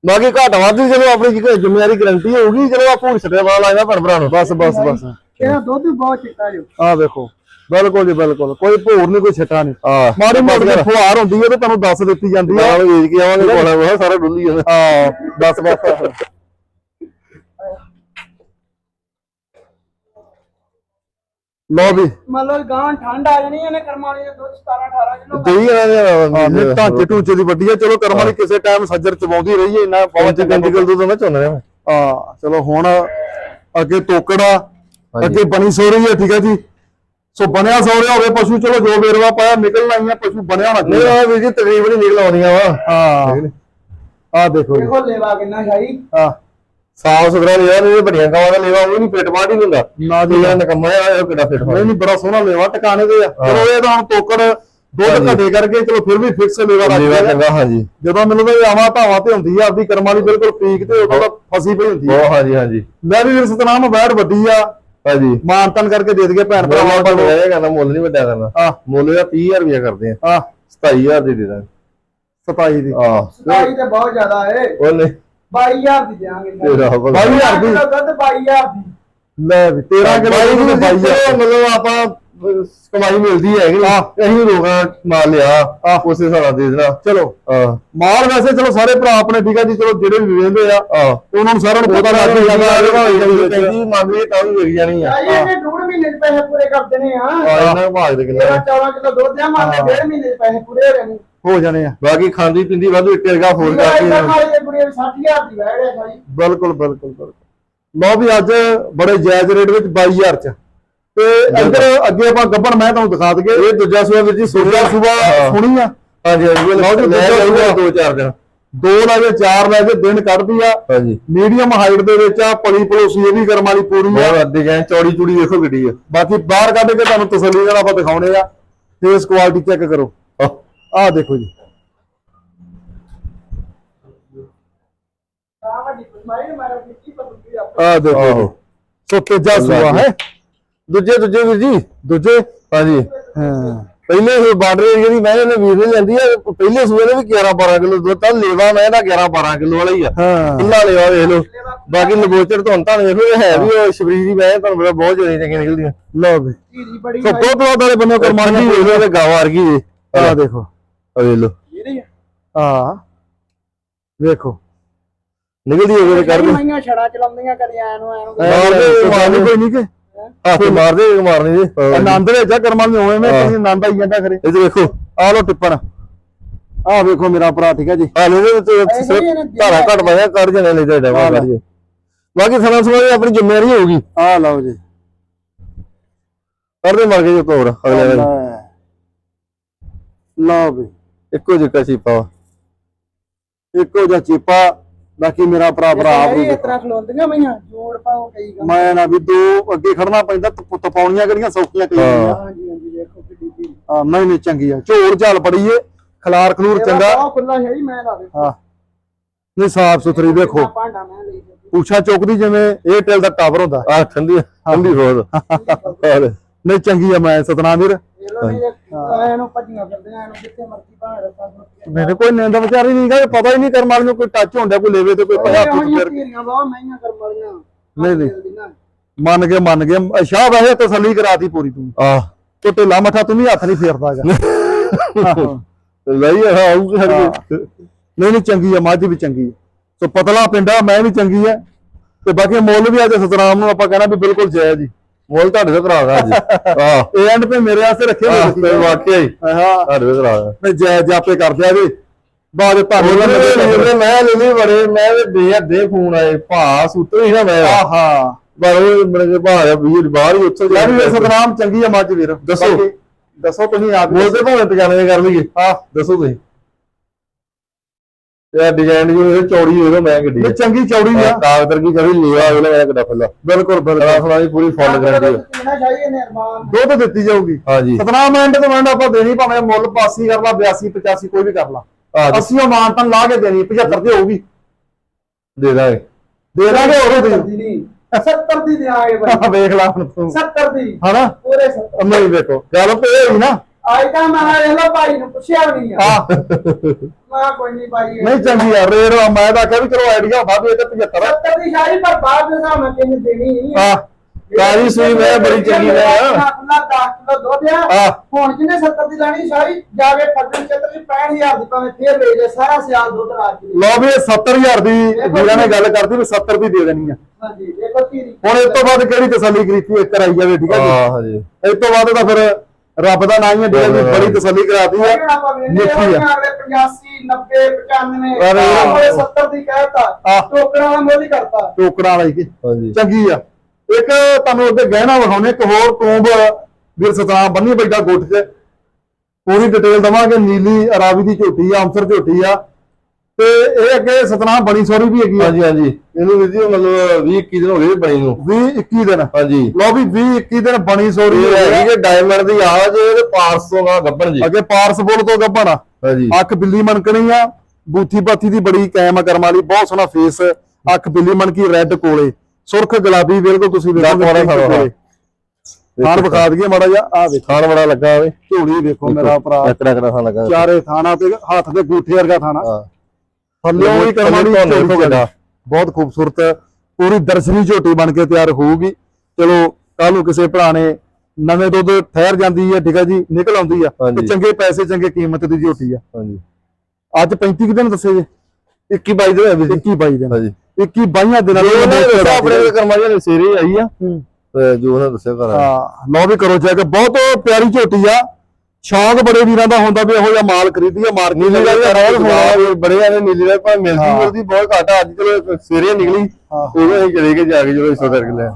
B: ਬਾਕੀ ਘੱਟ ਵੱਧ ਜਦੋਂ ਆਪਣੀ ਜ਼ਿੰਮੇਵਾਰੀ ਗਰੰਟੀ ਹੋਊਗੀ ਜਦੋਂ ਆ ਛੱਡੇ ਵਾਲਾ ਲਾਇਦਾ ਭੈਣ ਭਰਾ ਨੂੰ।
A: ਬਸ ਬਸ ਬਸ।
C: ਇਹਦਾ ਦੁੱਧ ਵੀ ਬਹੁਤ ਚਿੱਟਾ ਜੋ।
A: ਆਹ ਵੇਖੋ ਬਿਲਕੁਲ ਜੀ ਬਿਲਕੁਲ। ਕੋਈ ਭੋਰ ਨਹੀਂ ਕੋਈ ਛੱਟਾ ਨਹੀਂ।
B: ਹਾਂ।
A: ਮਾੜੀ ਮੋਟੀ ਫੁਹਾਰ ਹੁੰਦੀ ਹੈ ਤੇ ਤੁਹਾਨੂੰ ਦੱਸ ਦਿੱਤੀ ਜਾਂਦੀ ਆ।
B: ਨਾਲ ਵੇਚ ਕੇ ਆਵਾਂਗੇ ਕੋਲਾ ਸਾਰਾ ਡੁੱਲੀ ਜਾਂਦਾ।
A: ਹਾਂ। ਬਸ ਬਸ। ਲੋ ਵੀ।
C: ਮਤਲਬ ਗਾਂ ਠੰਡ ਆ ਜਾਣੀ ਇਹਨੇ ਕਰਮਾਂ ਵਾਲੀ ਦੇ ਦੁੱਧ 17 18 ਕਿਲੋ
B: ਜਈ ਇਹਨਾਂ
A: ਹਾਂ
B: ਦੇ
A: ਨਹੀਂ ਢਾਂਚੇ ਢੂੰਚੇ ਦੀ ਵੱਡੀ ਆ। ਚਲੋ ਕਰਮ ਵਾਲੀ ਕਿਸੇ ਟਾਈਮ ਸੱਜਰ ਚਵਾਉਂਦੀ ਰਹੀ ਹੈ ਇੰਨਾ ਬਹੁਤ
B: ਪਹੁੰਚ ਗੰਦੀ ਗੱਲ ਤੋਂ ਚਾਹੁੰਦਾ ਰਿਹਾ।
A: ਹਾਂ ਚਲੋ ਹੁਣ ਅੱਗੇ ਤੋਕੜਾ ਅੱਗੇ ਬਣੀ ਸੋ ਰਹੀ ਹੈ ਠੀਕ ਹੈ ਜੀ। ਸੋ ਬਣਿਆ ਸੋ ਰਿਹਾ ਹੋਵੇ ਪਸ਼ੂ ਚਲੋ ਜੋ ਵੇਰਵਾ ਪਾਇਆ ਨਿਕਲਣਾ ਹੀ ਪਸ਼ੂ ਬਣਿਆ ਹੋਣਾ
B: ਨਹੀਂ ਆ ਵੀਰ ਜੀ ਤਕਰੀਬਨ ਹੀ ਨਿਕਲ ਆਉਂਦੀਆਂ ਵਾ।
A: ਹਾਂ। ਆ ਦੇਖੋ ਜੀ।
C: ਦੇਖੋ ਲੇਵਾ ਕਿੰਨਾ ਸ਼ਾਹੀ।
A: ਹਾਂ।
B: ਸਾਫ਼ ਸੁਥਰਾ ਲਿਆ ਨਹੀਂ ਵੱਡੀਆਂ ਗਾਵਾਂ ਦਾ ਲੇਵਾ ਉਹ ਨਹੀਂ ਫਿੱਟ ਬਾੜ ਹੀ ਹੁੰਦਾ।
A: ਨਾ ਜੀ।
B: ਜਿਹੜਾ ਨਕਮਾ ਆ ਉਹ ਕਿੱਡਾ ਫਿੱਟ
A: ਨਹੀਂ ਨਹੀਂ ਬੜਾ ਸੋਹਣਾ ਲੇਵਾ ਟਿਕਾਣੇ ਤੇ ਆ। ਚਲੋ ਇਹ ਤਾਂ ਹੁਣ ਤੋਕੜ ਦੁੱਧ ਘਟੇ ਕਰਕੇ ਚਲੋ ਫਿਰ ਵੀ ਫਿਕਸ ਲੇਵਾ
B: ਲੇਵਾ
A: ਰੱਖਦੇ ਆ
B: ਚੰਗਾ ਹਾਂਜੀ।
A: ਜਦੋਂ ਮੈਨੂੰ ਤਾਂ ਆਵਾ ਧਾਵਾ ਤੇ ਹੁੰਦੀ ਆ ਆਪਦੀ ਕਰਮ ਵਾਲੀ ਬਿਲਕੁਲ ਪੀਕ ਤੇ ਉਦੋਂ ਤਾਂ ਫਸੀ ਪਈ ਹੁੰਦੀ ਆ।
B: ਉਹ ਹਾਂਜੀ ਹਾਂਜੀ।
A: ਮੈਂ ਵੀ ਵੀਰ ਸਤਨਾਮ ਵੈੜ ਵੱਡੀ ਆ।
B: ਹਾਂਜੀ।
A: ਮਾਨਤਨ ਕਰਕੇ ਦੇ ਦਈਏ ਭੈਣ ਭਰਾਵਾਂ ਨੂੰ
B: ਲਿਆ ਕਰਨਾ ਮੁੱਲ ਨਹੀਂ ਵੱਡਾ ਕਰਨਾ।
A: ਆ
B: ਮੁੱਲ ਦਾ 30000 ਰੁਪਇਆ ਕਰਦੇ ਆ।
A: ਆ
B: 27000 ਦੇ ਦੇ ਦਾਂਗੇ।
A: 27 ਦੀ।
B: ਆ
C: ਸਤਾਈ ਤੇ ਬਹੁਤ ਜ਼ਿਆਦਾ ਏ।
B: ਉਹਨੇ
C: 22000 ਦੀ
B: ਤੇਰਾ ਭਲਾ।
A: ਬਾਈ ਹਜ਼ਾਰ ਦੀ
C: ਦੁੱਧ 22000 ਦੀ।
A: ਲੈ ਵੀ 13 ਕਿਲੋ
B: ਬਾਈ
A: ਦੀ।
B: ਮਤਲਬ ਆਪਾਂ ਕਮਾਈ ਮਿਲਦੀ ਹੈ ਕਿ ਅਸੀਂ ਲੋਕਾਂ ਮਾਲ ਲਿਆ। ਆ ਉਸੇ ਹਿਸਾਬ ਦੇ ਦੇਣਾ।
A: ਚਲੋ।
B: ਆ
A: ਮਾਲ ਵੈਸੇ ਚਲੋ ਸਾਰੇ ਭਰਾ ਆਪਣੇ ਠੀਕ ਆ ਜੀ ਚਲੋ ਜਿਹੜੇ ਵੀ ਵੇਂਦੇ ਆ ਉਹਨਾਂ ਨੂੰ ਸਾਰਿਆਂ ਨੂੰ ਪਤਾ ਲੱਗ ਜਾਂਦਾ।
B: ਕਹਿੰਦੀ ਮੰਗ ਲਈ ਤਾਂ ਵੀ ਵਿਕ ਜਾਣੀ ਆ।
C: ਇਹਨੇ ਡੂਢ ਮਹੀਨੇ ਚ ਪੈਸੇ ਪੂਰੇ ਕਰ ਦੇਣੇ ਆ।
B: ਆ ਇਹਨਾਂ ਭਾਗ ਦੇ ਕਿੰਨਾ
C: 13 14 ਕਿਲੋ ਦੁੱਧ ਆ ਮੰਨ ਡੇਢ ਮਹੀਨੇ ਚ ਪੈਸੇ ਪੂਰੇ ਹੋ ਜਾਣੇ
A: ਹੋ ਜਾਣੇ ਆ।
B: ਬਾਕੀ ਖਾਂਦੀ ਪਿੰਦੀ ਵਾਧੂ ਇੱਟੇ ਵਰਗਾ ਫੋਨ ਕਰਕੇ।
C: ਖਾਲੀ ਦੇ ਕੁੜੀ 60000 ਦੀ ਵੈੜ ਹੈ ਸ਼ਾਹੀ
A: ਬਿਲਕੁਲ ਬਿਲਕੁਲ ਬਿਲਕੁਲ। ਲਓ ਵੀ ਅੱਜ ਬੜੇ ਜਾਇਜ਼ ਰੇਟ ਵਿੱਚ 22000 ਚ। ਤੇ ਇੱਧਰ ਅੱਗੇ ਆਪਾਂ ਗੱਬਣ ਮੈਂ ਤੁਹਾਨੂੰ ਦਿਖਾ ਦਈਏ।
B: ਇਹ ਦੂਜਾ ਸੂਆ ਵੀਰ ਜੀ
A: ਦੂਜਾ ਸੂਬਾ ਸੁਣੀ ਆ?
B: ਹਾਂਜੀ ਹਾਂਜੀ
A: ਲਓ ਜੀ,
B: ਲੈ
A: ਦੂਜਾ ਸੂਆ।
B: ਦੋ ਚਾਰ ਦਿਨ।
A: ਦੋ ਲੈ ਕੇ ਚਾਰ ਲੈ ਕੇ ਦਿਨ ਕੱਢਦੀ ਆ।
B: ਹਾਂਜੀ।
A: ਮੀਡੀਅਮ ਹਾਈਟ ਦੇ ਵਿੱਚ ਆ ਪਲੀ ਪਲੋਸੀ ਇਹ ਵੀ ਕਰਮ ਵਾਲੀ ਪੂਰੀ ਆ।
B: ਬਹੁਤ ਡਿਜ਼ਾਈਨ ਚੌੜੀ ਚੂੜੀ ਦੇਖੋ ਕਿੱਡੀ ਆ।
A: ਬਾਕੀ ਬਾਹਰ ਕੱਢ ਕੇ ਤੁਹਾਨੂੰ ਤਸੱਲੀ ਨਾਲ ਆਪਾਂ ਦਿਖਾਉਣੇ ਆ। ਫੇਸ ਕੁਆਲਿਟੀ ਚੈੱਕ ਕਰੋ।
B: ਆਹ,
A: ਆਹ ਦੇਖੋ ਜੀ।
C: ਵੱਡੀ
A: ਆਹ ਦੇਖੋ ਸੋ ਤੀਜਾ ਸੂਆ ਹੈ।
B: ਦੂਜੇ ਦੂਜੇ ਵੀਰ ਜੀ
A: ਦੂਜੇ?
B: ਹਾਂਜੀ।
A: ਹਾਂ।
B: ਪਹਿਲੇ ਇਹ ਬਾਰਡਰ ਏਰੀਆ ਦੀ ਮੈਂ ਇਹਨੇ ਵੀਰ ਨੇ ਲੈਂਦੀ ਆ ਪਹਿਲੇ ਸੂਏ ਦੇ ਵੀ 11 12 ਕਿਲੋ ਦੁੱਧ ਤਾਂ ਲੇਵਾ ਮੈਂ ਇਹਦਾ 11 12 ਕਿਲੋ ਵਾਲਾ ਹੀ ਆ।
A: ਹਾਂ।
B: ਕਿੰਨਾ ਲੇਵਾ ਵੇਖ ਲਓ। ਬਾਕੀ ਲਗੋਚਰ ਤੋਂ ਤਾਂ ਵੇਖ ਇਹ ਹੈ ਵੀ ਉਹ ਸ਼ਬਰੀ ਦੀ ਮੈਂ ਤੁਹਾਨੂੰ ਪਤਾ ਬਹੁਤ ਜ਼ਿਆਦਾ ਚੰਗੀਆਂ ਨਿਕਲਦੀਆਂ।
A: ਲਓ ਵੀ।
C: ਧੀਰੀ ਬੜੀ
A: ਸੋ ਬਹੁਤ ਬਹੁਤ ਵਾਲੇ ਬੰਦੇ ਕਰਮਾਨੀ
B: ਵੇਖ ਲਓ ਤੇ ਗਾਵਾਂ ਵਰਗੀ ਜੀ
A: ਆਹ ਦੇਖੋ।
B: ਆ ਵੇਖ ਲਓ।
A: ਆਹ। ਵੇਖੋ।
B: ਨਿਕਲਦੀ ਹੋਵੇ ਕਰ ਦੇ
C: ਮਈਆਂ ਛੜਾ ਚਲਾਉਂਦੀਆਂ ਕਦੇ ਐ ਨੂੰ ਐ
A: ਕੋਈ ਨਹੀਂ ਕਿ
B: ਹੱਥ ਮਾਰਦੇ ਮਾਰਨੀ ਜੀ
A: ਆਨੰਦ ਵਿੱਚ ਆ ਕਰਮਾਨੀ ਹੋਵੇ ਮੈਂ ਤੁਸੀਂ ਆਨੰਦ ਆਈ ਜਾਂਦਾ ਖਰੇ
B: ਇਹ ਵੇਖੋ
A: ਆਹ ਲੋ ਟਿੱਪਣ। ਆਹ ਵੇਖੋ ਮੇਰਾ ਭਰਾ ਠੀਕ ਹੈ ਜੀ।
B: ਆ ਲੈ ਤੇ ਸਿਰਫ ਧਾਰਾ ਘਟ ਪਾਇਆ ਕਰ ਜਣੇ ਲੈ ਜਾਈਦਾ ਵਾ ਕਰ ਜੇ ਬਾਕੀ ਸਨਾ ਸਮਾਂ ਆਪਣੀ ਜ਼ਿੰਮੇਵਾਰੀ ਹੋਊਗੀ।
A: ਆਹ ਲਓ ਜੀ।
B: ਕਰਦੇ ਮਰ ਗਏ ਜੋ ਤੋੜ ਅਗਲੇ ਦਿਨ
A: ਲੈ। ਲਓ ਵੀ।
B: ਇੱਕੋ ਜਿਹਾ ਵਾ।
A: ਇੱਕੋ ਜਿਹਾ ਚੀਪਾ। ਬਾਕੀ ਮੇਰਾ ਭਰਾ ਭਰਾ ਆਪ ਨੂੰ
C: ਇਸ ਤਰ੍ਹਾਂ ਖਲੋਂਦੀਆਂ ਮਈਆਂ ਜੋੜ ਪਾਓ ਕਈ ਗਾ
A: ਮੈਂ ਨਾ ਵੀ ਦੋ ਅੱਗੇ ਖੜਨਾ ਪੈਂਦਾ ਤ- ਤਪਾਉਣੀਆਂ ਕਿਹੜੀਆਂ ਸੌਖੀਆਂ ਕਈ
B: ਹਾਂ।
C: ਹਾਂਜੀ ਹਾਂਜੀ ਦੇਖੋ ਕਿੱਡੀ ਧੀਰੀ
A: ਆ ਨਹੀਂ ਨਹੀਂ ਚੰਗੀ ਆ। ਝੋਲ ਝਾਲ ਪੜੀਏ ਖਲਾਰ ਖਲੂਰ ਚੰਗਾ।
C: ਬਹੁਤ ਖੁੱਲਾ ਹੈ ਜੀ ਮੈਂ ਲਾ ਦੇ
A: ਹਾਂ। ਨਹੀਂ ਸਾਫ਼ ਸੁਥਰੀ ਦੇਖੋ।
C: ਭਾਂਡਾ ਮੈਂ ਲਈ ਜਾਂਦੀ।
A: ਪੂਛਾ ਚੁੱਕਦੀ ਜਿਵੇਂ 에ਅਰਟੈਲ ਦਾ ਟਾਵਰ ਹੁੰਦਾ।
B: ਆਹ ਠੰਡੀ ਠੰਡੀ ਹੋਰ।
A: ਨਹੀਂ ਚੰਗੀ ਆ ਮੈਂ ਸਤਨਾਮ ਵੀਰ।
C: ਭੱਜੀਆਂ ਫਿਰਦੀਆਂ ਇਹਨੂੰ ਜਿੱਥੇ ਮਰਜ਼ੀ ਭਾਵੇਂ
A: ਮੈਨੂੰ ਕੋਈ ਨਿੰਦ ਵਿਚਾਰੀ ਨਹੀਂ ਗਾ ਪਤਾ ਹੀ ਨਹੀਂ ਕਰਮ ਵਾਲੇ ਨੂੰ ਕੋਈ ਟੱਚ ਹੁੰਦਾ ਕੋਈ ਲੈਵੇ ਤੇ ਕੋਈ ਪਤਾ
C: ਇਹ
A: ਫਿਰ।
C: ਬਹੁਤ ਮਹਿੰਗੀਆਂ
A: ਨਹੀਂ ਨਹੀਂ। ਮੰਨ ਗਏ ਮੰਨ ਗਏ। ਸ਼ਾਹ ਵੈਸੇ ਤਸੱਲੀ ਕਰਾਤੀ ਪੂਰੀ ਤੂੰ।
B: ਆਹ।
A: ਤੋ ਢਿੱਲਾ ਮੱਠਾ ਤੂੰ ਵੀ ਹੱਥ ਨਹੀਂ ਫੇਰਦਾਗਾ
B: ਲਈ ਆ ਆਊਗੀ ਸਾਡੀ
A: ਨਹੀਂ ਨਹੀਂ ਚੰਗੀ ਆ ਮੱਝ ਵੀ ਚੰਗੀ ਆ। ਸੋ ਪਤਲਾ ਪਿੰਡਾ ਮੈਂ ਵੀ ਚੰਗੀ ਆ। ਤੇ ਬਾਕੀ ਮੁੱਲ ਵੀ ਅੱਜ ਸਤਨਾਮ ਨੂੰ ਆਪਾਂ ਕਹਿਣਾ ਵੀ ਬਿਲਕੁਲ ਜਾਇਜ਼ ਜੀ
B: ਮੁੱਲ ਤੁਹਾਡੇ ਤੋਂ ਕਰਾਗਾ ਅੱਜ। ਆਹ।
A: ਇਹ ਐਂਡ ਤੇ ਮੇਰੇ ਵਾਸਤੇ ਰੱਖੇ ਹੋਏ
B: ਆਹ,
A: ਸੀ।
B: ਤੇ ਵਾਕਿਆ ਹੀ।
A: ਹਾਂ।
B: ਤੁਹਾਡੇ ਤੋਂ ਕਰਾਗਾ
A: ਨਹੀਂ ਜਾਇਜ਼ ਜਾਪੇ ਕਰਦੇ ਆ ਵੀ ਬਾਅਦ ਧਾਰੇ ਦਾ
B: ਉਹਨੇ ਮੈਂ ਲੈਣੇ ਬੜੇ ਮੈਂ ਤੇ ਦੇ ਦੇ ਫੋਨ ਆਏ ਭਾ ਸੁੱਤੇ ਹੀ ਨਾ ਮੈਂ।
A: ਆਹਾ
B: ਪਰ ਉਹ ਮੇਰੇ ਭਾਇਆ ਵੀਰ ਬਾਹਰ ਹੀ ਉੱਥੇ
A: ਲੈ ਵੀ ਸਤਨਾਮ ਚੰਗੀ ਆ ਮੱਝ ਵੀਰ।
B: ਦੱਸੋ।
A: ਦੱਸੋ ਤੁਸੀਂ ਆਪ
B: ਬੋਲਦੇ ਭਾਵੇਂ ਪਜਾਣੇ ਕਰ ਲਈਏ।
A: ਹਾਂ
B: ਦੱਸੋ ਤੁਸੀਂ। ਇਹ ਡਿਜ਼ਾਈਨ ਜੋ ਇਹ ਚੌੜੀ ਹੋਵੇ ਮੈਂ ਗੱਡੀ
A: ਇਹ ਚੰਗੀ ਚੌੜੀ ਆ।
B: ਕਾਗਤਰ ਕੀ ਕਰੀ ਲਿਆ ਅਗਲੇ ਮੇਰਾ ਕਿੱਡਾ ਫੁੱਲਾ
A: ਬਿਲਕੁਲ ਬਿਲਕੁਲ।
B: ਦੀ ਪੂਰੀ ਫੁੱਲ ਗਰੰਟੀ
C: ਨਿਰਮਾਨ
A: ਦੁੱਧ ਦਿੱਤੀ ਜਾਊਗੀ।
B: ਹਾਂਜੀ।
A: ਸਤਨਾਮ ਐਂਡ ਤੇ ਐਂਡ ਆਪਾਂ ਦੇਣੀ ਭਾਵੇਂ ਮੁੱਲ 82 ਕਰ ਲਾ 82 85 ਕੋਈ ਵੀ ਕਰ ਲਾ। ਅਸੀਂ ਉਹ ਮਾਨਤਨ ਲਾ ਕੇ ਦੇਣੀ 75 ਤੇ ਹੋਊਗੀ।
B: ਦੇ ਦਾਂਗੇ।
A: ਦੇ ਦਾਂਗੇ ਹੋਰ ਦੇ
C: ਕਰਦੀ ਨਹੀਂ 70 ਦੀ ਦਿਆਂਗੇ ਬਾਈ।
A: ਵੇਖ ਲਾ ਹੁਣ ਤੂੰ।
C: 70 ਦੀ।
A: ਹਨਾ?
C: ਪੂਰੇ 70
A: ਨਹੀਂ ਵੇਖੋ। ਗੱਲ ਤੇ ਇਹ ਹੋਈ ਨਾ
C: ਅੱਜ ਤਾਂ ਮੈਂ ਇਹਦਾ ਭਾਈ ਨੂੰ ਪੁੱਛਿਆ ਵੀ ਨਹੀਂ ਆ। ਮੈਂ ਕੋਈ ਨਹੀਂ ਭਾਈ
A: ਨਹੀਂ ਚੰਗੀ ਆ ਰੇਰ ਮੈਂ ਤਾਂ ਕਿਹਾ ਵੀ ਚਲੋ ਆਈਡੀਆ ਹੁੰਦਾ ਵੀ ਇਹ ਤੇ 75
C: 70 ਦੀ ਸ਼ਾਹੀ ਪਰ ਬਾਅਦ ਦੇ ਹਿਸਾਬ ਨਾਲ ਕਿੰਨੀ ਦੇਣੀ
A: ਆ।
B: ਤਾਜ਼ੀ ਸੂਈ ਮੈਂ ਬੜੀ ਚੰਗੀ ਮੈਂ ਆ।
C: ਆਪਣਾ 10 ਕਿਲੋ ਦੁੱਧ ਆ ਹੁਣ ਜਿਹਨੇ 70 ਦੀ ਲੈਣੀ ਸ਼ਾਹੀ ਜਾਵੇ ਫੱਟਣ ਚੱਤਰ ਦੀ 65000 ਦੀ ਭਾਵੇਂ ਫੇਰ ਵੇਚ ਲੈ ਸਾਰਾ ਸਿਆਲ ਦੁੱਧ ਰਾਜ ਦੀ
A: ਲਓ ਵੀ ਇਹ 70000 ਦੀ ਵੀਰਾਂ ਨੇ ਗੱਲ ਕਰਦੀ ਵੀ 70 ਦੀ ਦੇ ਦੇਣੀ ਆ।
C: ਹਾਂਜੀ ਦੇਖੋ ਧੀਰੀ।
A: ਹੁਣ ਇਸ ਤੋਂ ਬਾਅਦ ਕਿਹੜੀ ਤਸੱਲੀ ਕੀਤੀ ਇੱਕ ਕਰਾਈ ਜਾਵੇ ਠੀਕ ਹੈ ਜੀ?
B: ਹਾਂ ਹਾਂਜੀ।
A: ਇਸ ਤੋਂ ਬਾਅਦ ਤਾਂ ਫਿਰ ਰੱਬ ਦਾ ਨਾਂ ਹੀ ਹੈ ਹੈ ਜੀ ਬੜੀ ਤਸੱਲੀ ਕਰਾਤੀ ਹੈ ਮਿੱਠੀ
C: ਹਾਂ
A: ਆ
C: ਅਗਲੇ 85 90 95
A: ਅਰੇ
C: ਆਪਣੇ 70 ਦੀ ਕਹਿਤਾ। ਟੋਕਰਾਂ ਦਾ ਮੁੱਲ ਹੀ ਕਰਤਾ।
A: ਟੋਕਰਾਂ ਵਾਲੀ ਕੀ
B: ਹਾਂਜੀ।
A: ਚੰਗੀ ਆ। ਇੱਕ ਤੁਹਾਨੂੰ ਅੱਗੇ ਗਹਿਣਾ ਵਿਖਾਉਣੇ ਇੱਕ ਹੋਰ ਟੂੰਬ ਵੀਰ ਸਤਾਂ ਬੰਨੀ ਬੈਠਾ ਗੁੱਟ 'ਚ। ਪੂਰੀ ਡਿਟੇਲ ਦਵਾਂਗੇ ਨੀਲੀ ਅਰਾਵੀ ਦੀ ਝੋਟੀ ਆ ਅੰਸਰ ਝੋਟੀ ਆ। ਤੇ ਇਹ ਅੱਗੇ ਸਤਨਾਮ ਬਣੀ ਸੋਰੀ ਵੀ ਹੈਗੀ ਆ।
B: ਹਾਂਜੀ ਹਾਂਜੀ। ਇਹਨੂੰ ਵੀਰ ਜੀ ਮਤਲਬ 20 21 ਦਿਨ ਹੋ ਗਏ ਬਣੀ ਨੂੰ।
A: 20 21 ਦਿਨ।
B: ਹਾਂਜੀ।
A: ਲਓ ਵੀ 20 21 ਦਿਨ ਬਣੀ ਸੋਰੀ
B: ਇਹ
A: ਹੈਗੀ ਆ।
B: ਜੇ ਡਾਇਮੰਡ ਦੀ ਆ ਜੇ ਇਹਦੇ ਪਾਰਸ ਤੋਂ ਨਾ ਗੱਬਣ ਜੀ।
A: ਅੱਗੇ ਪਾਰਸ ਬੋਲ ਤੋਂ ਗੱਭਣਾ।
B: ਹਾਂਜੀ।
A: ਅੱਖ ਬਿੱਲੀ ਮਣਕਣੀ ਆ। ਬੂਥੀ ਬਾਥੀ ਦੀ ਬੜੀ ਕਾਇਮ ਆ ਕਰਮ ਵਾਲੀ। ਬਹੁਤ ਸੋਹਣਾ ਫੇਸ ਅੱਖ ਬਿੱਲੀ ਮਣਕੀ ਰੈੱਡ ਕੋਲੇ। ਸੁਰਖ ਗੁਲਾਬੀ ਬਿਲਕੁਲ ਤੁਸੀਂ ਵੇਖੋਗੇ। ਥਾਣ ਵਿਖਾ ਦਈਏ ਮਾੜਾ ਜਿਹਾ। ਆ ਵੇਖੋ।
B: ਖਾਣ ਬੜਾ ਲੱਗਾ ਹੋਵੇ
A: ਝੋਲੀ ਵੇਖੋ ਮੇਰਾ ਭਰਾ।
B: ਐਕੜਾ ਖਾਣ ਲੱਗਾ।
A: ਚਾਰੇ ਥਾਣਾ ਤੇ ਹੱਥ ਦੇ ਗੂਠੇ ਵਰਗਾ ਥਾਣਾ
B: ਹਾਂ।
A: ਥੱਲੇ ਵੀ ਕਰਮ ਵਾਲੀ
B: ਥੱਲੇ
A: ਝੋਲੀ
B: ਵੇਖੋ
A: ਚੱਲੀ। ਬਹੁਤ ਖੂਬਸੂਰਤ। ਪੂਰੀ ਦਰਸ਼ਨੀ ਝੋਟੀ ਬਣ ਕੇ ਤਿਆਰ ਹੋਊਗੀ। ਚਲੋ ਕੱਲ ਨੂੰ ਕਿਸੇ ਭਰਾ ਨੇ ਨਵੇਂ ਦੁੱਧ ਠਹਿਰ ਜਾਂਦੀ ਹੈ ਠੀਕ ਹੈ ਜੀ? ਨਿਕਲ ਆਉਂਦੀ ਆ। ਤੇ ਚੰਗੇ ਪੈਸੇ ਚੰਗੇ ਕੀਮਤ ਦੀ ਝੋਟੀ ਆ।
B: ਹਾਂਜੀ।
A: ਅੱਜ 35 ਕੁ ਦਿਨ ਦੱਸੇ ਜੀ?
B: 21 22 ਦਿਨ ਹੋਏ ਜੀ
A: 21 22 ਦਿਨ।
B: ਹਾਂਜੀ।
A: 21 22 ਦਿਨਾਂ
B: ਨੇ
A: ਦੇ
B: ਆਪਣੇ ਕਰਮਾਂ ਦੇ ਸੇਰੇ ਆਈ ਆ। ਜੋ ਉਹਨਾਂ ਨੇ ਦੱਸਿਆ ਘਰ
A: ਹਾਂ ਲਓ ਵੀ ਕਰੋ ਚੈੱਕ ਬਹੁਤ ਪਿਆਰੀ ਝੋਟੀ ਆ। ਸ਼ੌਂਕ ਬੜੇ ਵੀਰਾਂ ਦਾ ਹੁੰਦਾ ਵੀ ਇਹੋ ਜਿਹਾ ਮਾਲ ਖਰੀਦੀਏ ਮਾਰਕੀਟ
B: ਨੀਲੀ ਦਾ ਹੋਣਾ ਬੜੇ ਆਨੇ ਨੀਲੀ ਦਾ ਭਾਵੇਂ ਮਿਲਦੀ
A: ਹਾਂ।
B: ਮਿਲਦੀ ਬਹੁਤ ਘੱਟ ਅੱਜ ਚਲੋ ਸਵੇਰੇ ਨਿਕਲੀ
A: ਹਾਂ।
B: ਉਦੋਂ ਅਸੀਂ ਚਲੇ ਗਏ ਜਾ ਕੇ ਜਦੋਂ ਇਸੋ ਕਰਕੇ ਲੈ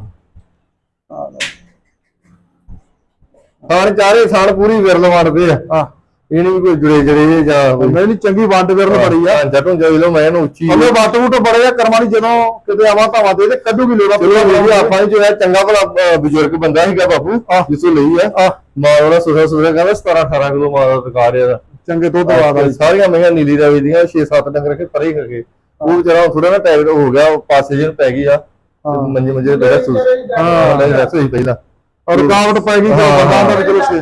B: ਖਾਣ ਚਾਰੇ ਸਾਲ ਪੂਰੀ ਵਿਰਲ ਵੜਦੇ ਆ ਇਹ ਨਹੀਂ ਕੋਈ ਜੁੜੇ ਜੜੇ ਜਾਂ ਕੋਈ
A: ਨਹੀਂ ਨਹੀਂ ਚੰਗੀ ਵੰਡ ਵਿਰਨ ਬੜੀ ਆ।
B: ਜਟੋਂ ਜਾਈ ਲੋ ਮੈਂ ਇਹਨੂੰ ਉੱਚੀ
A: ਹਲੇ ਵੱਟ ਵੁੱਟ ਬੜੇ ਆ ਕਰਮਾਂ ਦੀ ਜਦੋਂ ਕਿਤੇ ਆਵਾ ਧਾਵਾ ਦੇ ਤੇ ਕੱਢੂ ਵੀ ਲੋੜਾ
B: ਵੀ ਆਪਾਂ ਨੇ ਜੋ ਹੈ ਚੰਗਾ ਭਲਾ ਬਜ਼ੁਰਗ ਬੰਦਾ ਸੀਗਾ ਬਾਪੂ ਜਿਸੋ ਲਈ ਆ।
A: ਆ
B: ਮਾਂ ਉਹਦਾ ਸੁਸਾ ਸੁਸਾ ਕਹਿੰਦਾ 17 18 ਕਿਲੋ ਮਾਂ ਦਾ ਰਿਕਾਰਡ ਇਹਦਾ।
A: ਚੰਗੇ ਦੁੱਧ ਵਾਦਾ
B: ਸਾਰੀਆਂ ਮਹੀਆਂ ਨੀਲੀ ਰਾਵੀ ਦੀਆਂ 6-7 ਡੰਗਰ ਕੇ ਪਰੇ ਕਰਕੇ। ਉਹ ਵਿਚਾਰਾ ਥੋੜਾ ਨਾ ਟਾਇਰ ਹੋ ਗਿਆ ਪਾਸੇ ਜਿਹਨ ਪੈ ਗਈ ਆ। ਮੰਜੇ ਮੰਜੇ ਬੈਠਾ ਸੁਸ ਹਾਂ। ਲੈ ਰਸ ਹੋਈ ਪਹਿਲਾਂ।
A: ਰੁਕਾਵਟ ਪੈ ਗਈ ਜਦੋਂ ਬੰਦਾ ਅੰਦਰ ਚਲੋ ਸੇ।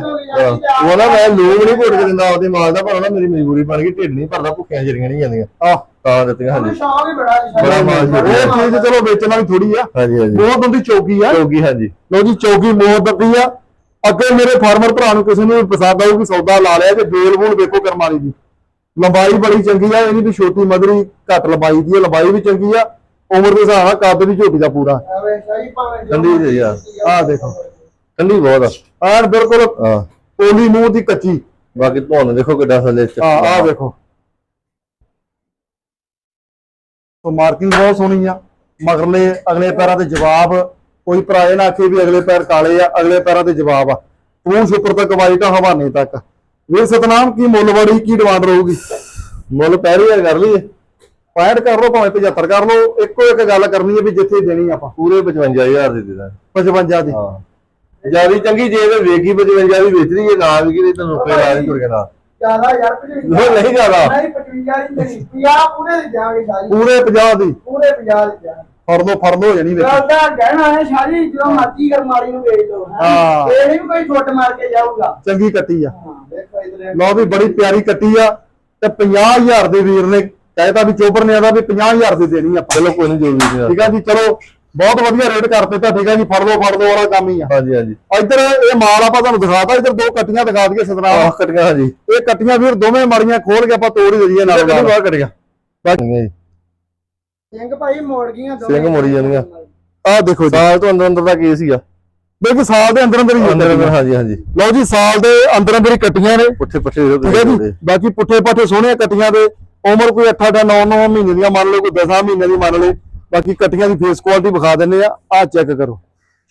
B: ਉਹ ਨਾ ਮੈਂ ਲੋਕ ਨਹੀਂ ਘੁੱਟ ਕੇ ਦਿੰਦਾ ਉਹਦੇ ਮਾਲ ਦਾ ਪਰ ਉਹ ਨਾ ਮੇਰੀ ਮਜਬੂਰੀ ਬਣ ਗਈ ਢਿੱਡ ਨਹੀਂ ਭਰਦਾ ਭੁੱਖੀਆਂ ਜਰੀਆਂ ਨਹੀਂ ਜਾਂਦੀਆਂ।
A: ਆ।
B: ਤਾਂ ਦਿੱਤੀਆਂ ਹਾਂਜੀ।
C: ਬੜਾ
B: ਬੜਾ ਮਾਲ ਜੀ।
A: ਇਹ ਚੀਜ਼ ਚਲੋ ਵੇਚਣ ਵਾਲੀ ਥੋੜੀ ਆ।
B: ਹਾਂਜੀ ਹਾਂਜੀ।
A: ਬਹੁਤ ਹੁੰਦੀ ਚੌਕੀ ਆ।
B: ਚੌਗੀ ਹਾਂਜੀ।
A: ਲੋ ਜੀ ਚੌਕੀ ਮੋਹ ਦੱਬੀ ਆ? ਅੱਗੇ ਮੇਰੇ ਫਾਰਮਰ ਭਰਾ ਨੂੰ ਕਿਸੇ ਨੂੰ ਵੀ ਪਸੰਦ ਆਊਗੀ ਸੌਦਾ ਲਾ ਲਿਆ ਤੇ ਬੇਲ ਬੂਲ ਵੇਖੋ ਕਰਮਾਲੀ ਦੀ। ਲੰਬਾਈ ਬੜੀ ਚੰਗੀ ਆ ਇਹਦੀ ਵੀ ਛੋਟੀ ਮਦਰੀ ਘੱਟ ਲੰਬਾਈ ਦੀ ਆ ਲੰਬਾਈ ਵੀ ਚੰਗੀ ਆ। ਉਮਰ ਦੇ ਹਿਸਾਬ ਨਾਲ ਕੱਦ ਵੀ ਝੋਟੀ ਦਾ ਪੂਰਾ।
C: ਆਵੇ ਸ਼ਾਹੀ ਭਾਵੇਂ ਜੋ
B: ਠੰਡੀ ਜਿਹੀ ਆ।
A: ਆ ਦੇਖੋ।
B: ਠੰਡੀ ਬਹੁਤ ਆ।
A: ਐਨ ਬਿਲਕੁਲ
B: ਹਾਂ।
A: ਪੋਲੀ ਮੂੰਹ ਦੀ ਕੱਚੀ।
B: ਬਾਕੀ ਤੁਹਾਨੂੰ ਦੇਖੋ ਕਿੱਡਾ ਥੱਲੇ ਚ।
A: ਆ ਆ ਵੇਖੋ। ਤੋਂ ਮਾਰਕਿੰਗ ਬਹੁਤ ਸੋਹਣੀ ਆ। ਮਗਰਲੇ ਅਗਲੇ ਪੈਰਾਂ ਤੇ ਜਵਾਬ। ਕੋਈ ਭਰਾ ਇਹ ਨਾ ਆਖੇ ਵੀ ਅਗਲੇ ਪੈਰ ਕਾਲੇ ਆ ਅਗਲੇ ਪੈਰਾਂ ਤੇ ਜਵਾਬ ਆ। ਤੂੰ ਸ਼ੁਕਰ ਤੱਕ ਵਾਈਟ ਹਵਾਨੇ ਤੱਕ। ਵੀਰ ਸਤਨਾਮ ਕੀ ਮੁੱਲ ਕੀ ਡਿਮਾਂਡ ਰਹੂਗੀ?
B: ਮੁੱਲ ਪਹਿਲੀ ਵਾਰ ਕਰ ਲਈਏ।
A: 65 ਕਰ ਲਓ ਭਾਵੇਂ 75 ਕਰ ਲਓ। ਇੱਕੋ ਇੱਕ ਗੱਲ ਕਰਨੀ ਹੈ ਵੀ ਜਿੱਥੇ ਦੇਣੀ ਆਪਾਂ।
B: ਪੂਰੇ 55000 ਦੇ ਦੇ ਦਾਂ
A: 55 ਦੀ।
B: ਹਾਂ। ਜਿਆਦੀ ਚੰਗੀ ਜੇ ਤੇ ਵੇਖੀ 55 ਦੀ ਵੇਚ ਲਈਏ ਨਾ ਵੀ ਕਿਤੇ ਤੁਹਾਨੂੰ ਰੁਪਏ ਲਾ ਨਹੀਂ ਤੁਰ ਨਾ
C: ਜ਼ਿਆਦਾ ਯਾਰ
B: ਨਹੀਂ, ਨਹੀਂ ਜ਼ਿਆਦਾ।
C: ਨਹੀਂ 55 ਦੀ ਨਹੀਂ 50 ਪੂਰੇ ਦੀ ਜਾਗੇ ਸ਼ਾਹੀ।
A: ਪੂਰੇ 50 ਦੀ।
C: ਪੂਰੇ 50 ਦੀ ਜਾਗੇ
A: ਫੜ ਲਓ ਫੜ ਲਓ ਹੋ ਜਾਣੀ ਵੇਖੀ
C: ਗੱਲ ਦਾ ਕਹਿਣਾ ਹੈ ਸ਼ਾਹੀ ਜਦੋਂ ਮਰਜ਼ੀ ਕਰ ਮਾਰੀ ਨੂੰ ਵੇਚ ਲਓ ਹੈਂ।
A: ਹਾਂ।
C: ਇਹ ਨਹੀਂ ਕੋਈ ਛੁੱਟ ਮਾਰ ਕੇ ਜਾਊਗਾ।
A: ਚੰਗੀ ਕੱਟੀ ਆ।
C: ਹਾਂ
A: ਲਓ ਵੀ ਬੜੀ ਪਿਆਰੀ ਕੱਟੀ ਆ ਤੇ 50000 ਦੇ ਵੀਰ ਨੇ ਕਹਿਤਾ ਵੀ ਚੋਬਰ ਨੇ ਆਦਾ ਵੀ 50000 ਦੀ ਦੇਣੀ ਆਪਾਂ।
B: ਚਲੋ ਕੋਈ ਨਹੀਂ ਜੋ ਵੀ
A: ਠੀਕ ਆ ਜੀ ਚਲੋ। ਬਹੁਤ ਵਧੀਆ ਰੇਟ ਕਰਤੇ ਤਾਂ ਠੀਕ ਆ ਜੀ ਫੜ ਲਓ ਫੜ ਲਓ ਵਾਲਾ ਕੰਮ ਹੀ ਆ।
B: ਹਾਂਜੀ ਹਾਂਜੀ।
A: ਇੱਧਰ ਇਹ ਮਾਲ ਆਪਾਂ ਤੁਹਾਨੂੰ ਦਿਖਾਤਾ ਇੱਧਰ ਦੋ ਕੱਟੀਆਂ ਦਿਖਾ ਦਈਏ ਸਤਨਾਮ।
B: ਆਹ ਕਟੀਆਂ ਹਾਂਜੀ।
A: ਇਹ ਕੱਟੀਆਂ ਵੀਰ ਦੋਵੇਂ ਮਾੜੀਆਂ ਖੋਲ ਕੇ ਆਪਾਂ ਤੋੜ ਹੀ ਦਈਏ ਨਾਲ ਨਾਲ।
B: ਬਾਹਰ ਕਟੀਆਂ। ਬਾਕੀ
C: ਸਿੰਘ ਭਾਈ ਮੋੜ ਗਈਆਂ
B: ਸਿੰਘ ਮੋੜੀ ਜਾਂਦੀਆਂ।
A: ਆਹ ਦੇਖੋ ਜੀ।
B: ਸਾਲ ਤੋਂ ਅੰਦਰ ਅੰਦਰ ਦਾ ਕੇਸ ਸੀਗਾ
A: ਦੇਖੋ ਸਾਲ ਦੇ ਅੰਦਰ ਅੰਦਰ ਹੀ
B: ਅੰਦਰ ਅੰਦਰ ਹਾਂਜੀ ਹਾਂਜੀ।
A: ਲਓ ਜੀ ਸਾਲ ਦੇ ਅੰਦਰ ਅੰਦਰ ਹੀ ਕੱਟੀਆਂ ਨੇ।
B: ਪੁੱਠੇ ਪੁੱਠੇ ਹੋ
A: ਹੈ ਬਾਕੀ ਪੁੱਠੇ ਪਾਠੇ ਸੋਹਣੀਆਂ ਕੱਟੀਆਂ ਦੇ। ਉਮਰ ਕੋਈ 8 8 9 9 ਮਹੀਨੇ ਦੀਆਂ ਮੰਨ ਲਓ ਕੋਈ 10 ਮਹੀਨੇ ਦੀ ਮੰਨ ਲਓ। ਬਾਕੀ ਕੱਟੀਆਂ ਦੀ ਫੇਸ ਕੁਆਲਿਟੀ ਵਿਖਾ ਦਿੰਨੇ ਆ ਆ ਚੈੱਕ ਕਰੋ।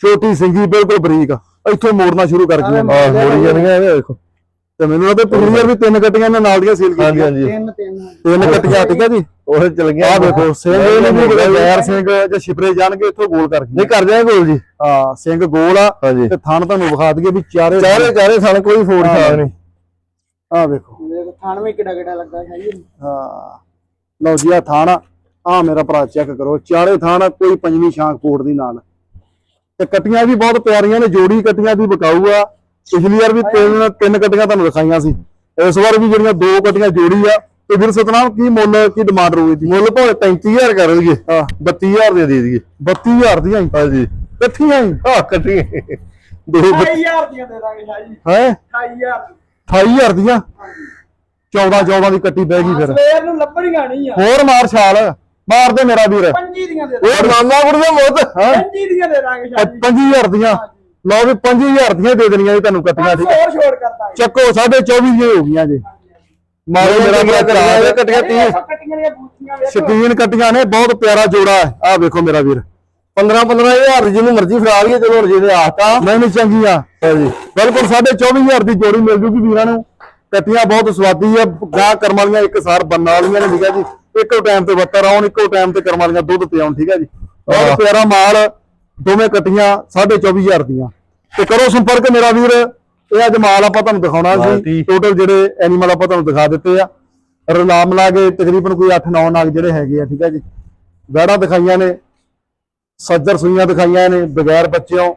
A: ਛੋਟੀ ਸਿੰਗੀ ਬਿਲਕੁਲ ਬਰੀਕ ਆ। ਇੱਥੋਂ ਮੋੜਨਾ ਸ਼ੁਰੂ ਕਰ ਗਈਆਂ
B: ਹਾਂ ਮੋੜੀ ਜਾਂਦੀਆਂ ਇਹ ਦੇਖੋ।
A: ਤੇ ਮੈਨੂੰ ਲੱਗਦਾ ਪਿਛਲੀ ਵੀ ਤਿੰਨ ਕੱਟੀਆਂ ਨੇ ਨਾਲ ਦੀਆਂ ਸੀਲ ਕੀਤੀਆਂ।
B: ਹਾਂਜੀ
C: ਤਿੰਨ ਤਿੰਨ।
A: ਤਿੰਨ ਕੱਟੀਆਂ ਠੀਕ ਹੈ ਜੀ?
B: ਉਹ ਚਲ ਗਿਆ
A: ਆਹ ਦੇਖੋ ਸਿੰਘ ਇਹ ਨਹੀਂ ਕਿ ਗੈਰ ਸਿੰਘ ਜਾਂ ਛਿਪਰੇ ਜਾਣਗੇ ਇੱਥੋਂ ਗੋਲ ਕਰ
B: ਨਹੀਂ
A: ਗਏ
B: ਕਰ ਦਿਆਂ ਗੋਲ ਜੀ।
A: ਹਾਂ ਸਿੰਘ ਗੋਲ ਆ। ਤੇ ਥਣ ਤੁਹਾਨੂੰ ਵਿਖਾ ਦਈਏ ਵੀ ਚਾਰੇ
B: ਚਾਰੇ ਚਾਰੇ ਸਣ ਕੋਈ ਫੋੜ ਨਹੀਂ।
A: ਆ ਵੇਖੋ
C: ਦੇਖੋ ਥਾਣ ਵੀ ਕਿੱਡਾ ਕਿੱਡਾ ਲੱਗਾ ਸ਼ਾਹੀ
A: ਹਾਂ। ਲਓ ਜੀ ਆ ਥਾਣਾ ਆ ਮੇਰਾ ਭਰਾ ਚੈੱਕ ਕਰੋ। ਚਾਰੇ ਥਾਣਾ ਕੋਈ ਪੰਜਵੀਂ ਸ਼ਾਂਖ ਕੋਟ ਦੀ ਨਾਲ। ਤੇ ਕੱਟੀਆਂ ਵੀ ਬਹੁਤ ਪਿਆਰੀਆਂ ਨੇ ਜੋੜੀ ਕੱਟੀਆਂ ਦੀ ਵਿਕਾਊ ਆ। ਪਿਛਲੀ ਵਾਰ ਵੀ ਤਿੰਨ ਤਿੰਨ ਕੱਟੀਆਂ ਤੁਹਾਨੂੰ ਦਿਖਾਈਆਂ ਸੀ। ਇਸ ਵਾਰ ਵੀ ਜਿਹੜੀਆਂ ਦੋ ਕੱਟੀਆਂ ਜੋੜੀ ਆ ਤੇ ਵੀਰ ਸਤਨਾਮ ਕੀ ਮੁੱਲ ਕੀ ਡਿਮਾਂਡ ਰਹੂਗੀ ਦੀ
B: ਮੁੱਲ ਭਾਵੇਂ 35000 ਕਰ ਲਈਏ।
A: ਹਾਂ।
B: 32000 ਦੇ ਦੇ ਦਈਏ।
A: 32000 ਦੀਆਂ ਹੀ?
B: ਹਾਂਜੀ।
A: ਇਕੱਠੀਆਂ ਹੀ?
B: ਹਾਂ ਕੱਟੀ ਦੋ
C: 28000 ਦੀਆਂ ਦੇ ਦਾਂਗੇ ਸ਼ਾਹ ਜੀ।
A: ਹੈ?
C: 28000
A: 28000 ਦੀਆਂ? 14 14 ਦੀ ਕੱਟੀ ਬਹਿ ਗਈ ਫਿਰ।
C: ਸਵੇਰ ਨੂੰ ਲੱਭਣੀਆਂ ਨਹੀਂ ਆ।
A: ਹੋਰ ਮਾਰ ਛਾਲ। ਮਾਰ ਦੇ ਮੇਰਾ ਵੀਰ।
C: 25 ਦੀਆਂ ਦੇ
B: ਉਹ ਨਾਨਾ ਦਾ ਮੁੱਤ
A: ਹਾਂ।
C: 25 ਦੀਆਂ ਦੇ ਦਾਂਗੇ ਸ਼ਾਹ ਜੀ
A: 25000 ਦੀਆਂ। ਲਓ ਵੀ 25000 ਦੀਆਂ ਦੇ ਦੇਣੀਆਂ ਜੀ ਤੁਹਾਨੂੰ ਕੱਟੀਆਂ ਠੀਕ
C: ਹੋਰ ਛੋੜ ਕਰਦਾ
A: ਚੱਕੋ 24.5 ਦੀਆਂ ਹੋ ਗਈਆਂ ਜੀ। ਮਾਰੋ ਮੇਰਾ ਵੀਰ
B: ਕੱਟੀਆਂ ਕੱਟੀਆਂ 30
C: ਕੱਟੀਆਂ ਦੀਆਂ ਬੂਥੀਆਂ ਵੇਖੋ
A: ਸ਼ਕੀਨ ਕੱਟੀਆਂ ਨੇ ਬਹੁਤ ਪਿਆਰਾ ਜੋੜਾ ਹੈ। ਆਹ ਵੇਖੋ ਮੇਰਾ ਵੀਰ।
B: 15 15000 ਜਿਹਨੂੰ ਮਰਜ਼ੀ ਫੜਾ ਲਈਏ ਚਲੋ ਹੁਣ ਜਿਹਦੇ ਆਤਾ
A: ਨਹੀਂ ਨਹੀਂ ਚੰਗੀਆਂ।
B: ਹਾਂਜੀ
A: ਬਿਲਕੁਲ 24000 ਦੀ ਜੋੜੀ ਮਿਲ ਜੂਗੀ ਵੀਰਾਂ ਨੂੰ। ਕੱਟੀਆਂ ਬਹੁਤ ਸਵਾਦੀ ਆ ਗਾਂ ਕਰਮ ਵਾਲੀਆਂ ਇੱਕ ਸਾਰ ਬੰਨ ਵਾਲੀਆਂ ਨੇ ਠੀਕ ਜੀ। ਇੱਕੋ ਟਾਈਮ ਤੇ ਵੱਤਰ ਆਉਣ ਇੱਕੋ ਟਾਈਮ ਤੇ ਕਰਮ ਵਾਲੀਆਂ ਦੁੱਧ ਤੇ ਆਉਣ ਠੀਕ ਹੈ ਜੀ?
B: ਹਾਂ।
A: ਬਹੁਤ ਪਿਆਰਾ ਮਾਲ ਦੋਵੇਂ ਕੱਟੀਆਂ 24000 ਦੀਆਂ। ਤੇ ਕਰੋ ਸੰਪਰਕ ਮੇਰਾ ਵੀਰ ਇਹ ਅੱਜ ਮਾਲ ਆਪਾਂ ਤੁਹਾਨੂੰ ਦਿਖਾਉਣਾ ਸੀ। ਟੋਟਲ ਜਿਹੜੇ ਐਨੀਮਲ ਆਪਾਂ ਤੁਹਾਨੂੰ ਦਿਖਾ ਦਿੱਤੇ ਆ। ਰਲਾ ਮਿਲਾ ਕੇ ਤਕਰੀਬਨ ਕੋਈ 8-9 ਨਾਗ ਜਿਹੜੇ ਹੈਗੇ ਆ ਠੀਕ ਹੈ ਜੀ? ਵੈੜਾ ਦਿਖਾਈਆਂ ਨੇ ਸੱਜਰ ਸੂਈਆਂ ਦਿਖਾਈਆਂ ਨੇ ਬਗੈਰ ਬੱਚਿਆਂ।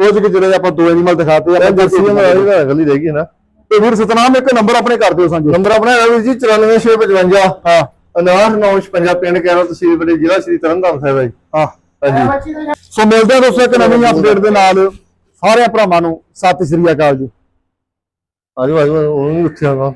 A: ਕੁਝ ਕਿ ਜਿਹੜੇ ਆਪਾਂ ਦੋ ਐਨੀਮਲ ਦਿਖਾਤੇ ਆ
B: ਜਰਸੀ ਦਾ ਅਗਲੀ ਰਹਿ ਗਈ ਨਾ।
A: ਤੇ ਵੀਰ ਸਤਨਾਮ ਇੱਕ ਨੰਬਰ ਆਪਣੇ ਕਰ ਦਿਓ ਸਾਂਝੇ।
B: ਨੰਬਰ ਆਪਣਾ ਹੈਗਾ ਵੀਰ ਜੀ 94655
A: ਹਾਂ।
B: 5956 ਪਿੰਡ ਕਹਿਰੋ ਤਹਿਸੀਲ ਬੜੇ ਜ਼ਿਲ੍ਹਾ ਸ਼੍ਰੀ ਤਰਨਤਾਰਨ ਸਾਹਿਬ ਹੈ ਜੀ।
A: ਹਾਂ।
B: ਹਾਂਜੀ
A: ਸੋ ਮਿਲਦੇ ਆ ਦੋਸਤੋ ਇੱਕ ਨਵੀਂ ਅਪਡੇਟ ਦੇ ਨਾਲ। ਸਾਰਿਆਂ ਭਰਾਵਾਂ ਨੂੰ ਸਤਿ ਸ੍ਰੀ ਅਕਾਲ ਜੀ।
B: ਆਜੋ ਆਜੋ ਉਹਨੂੰ ਵੀ ਉੱਥੇ ਆਉਣਾ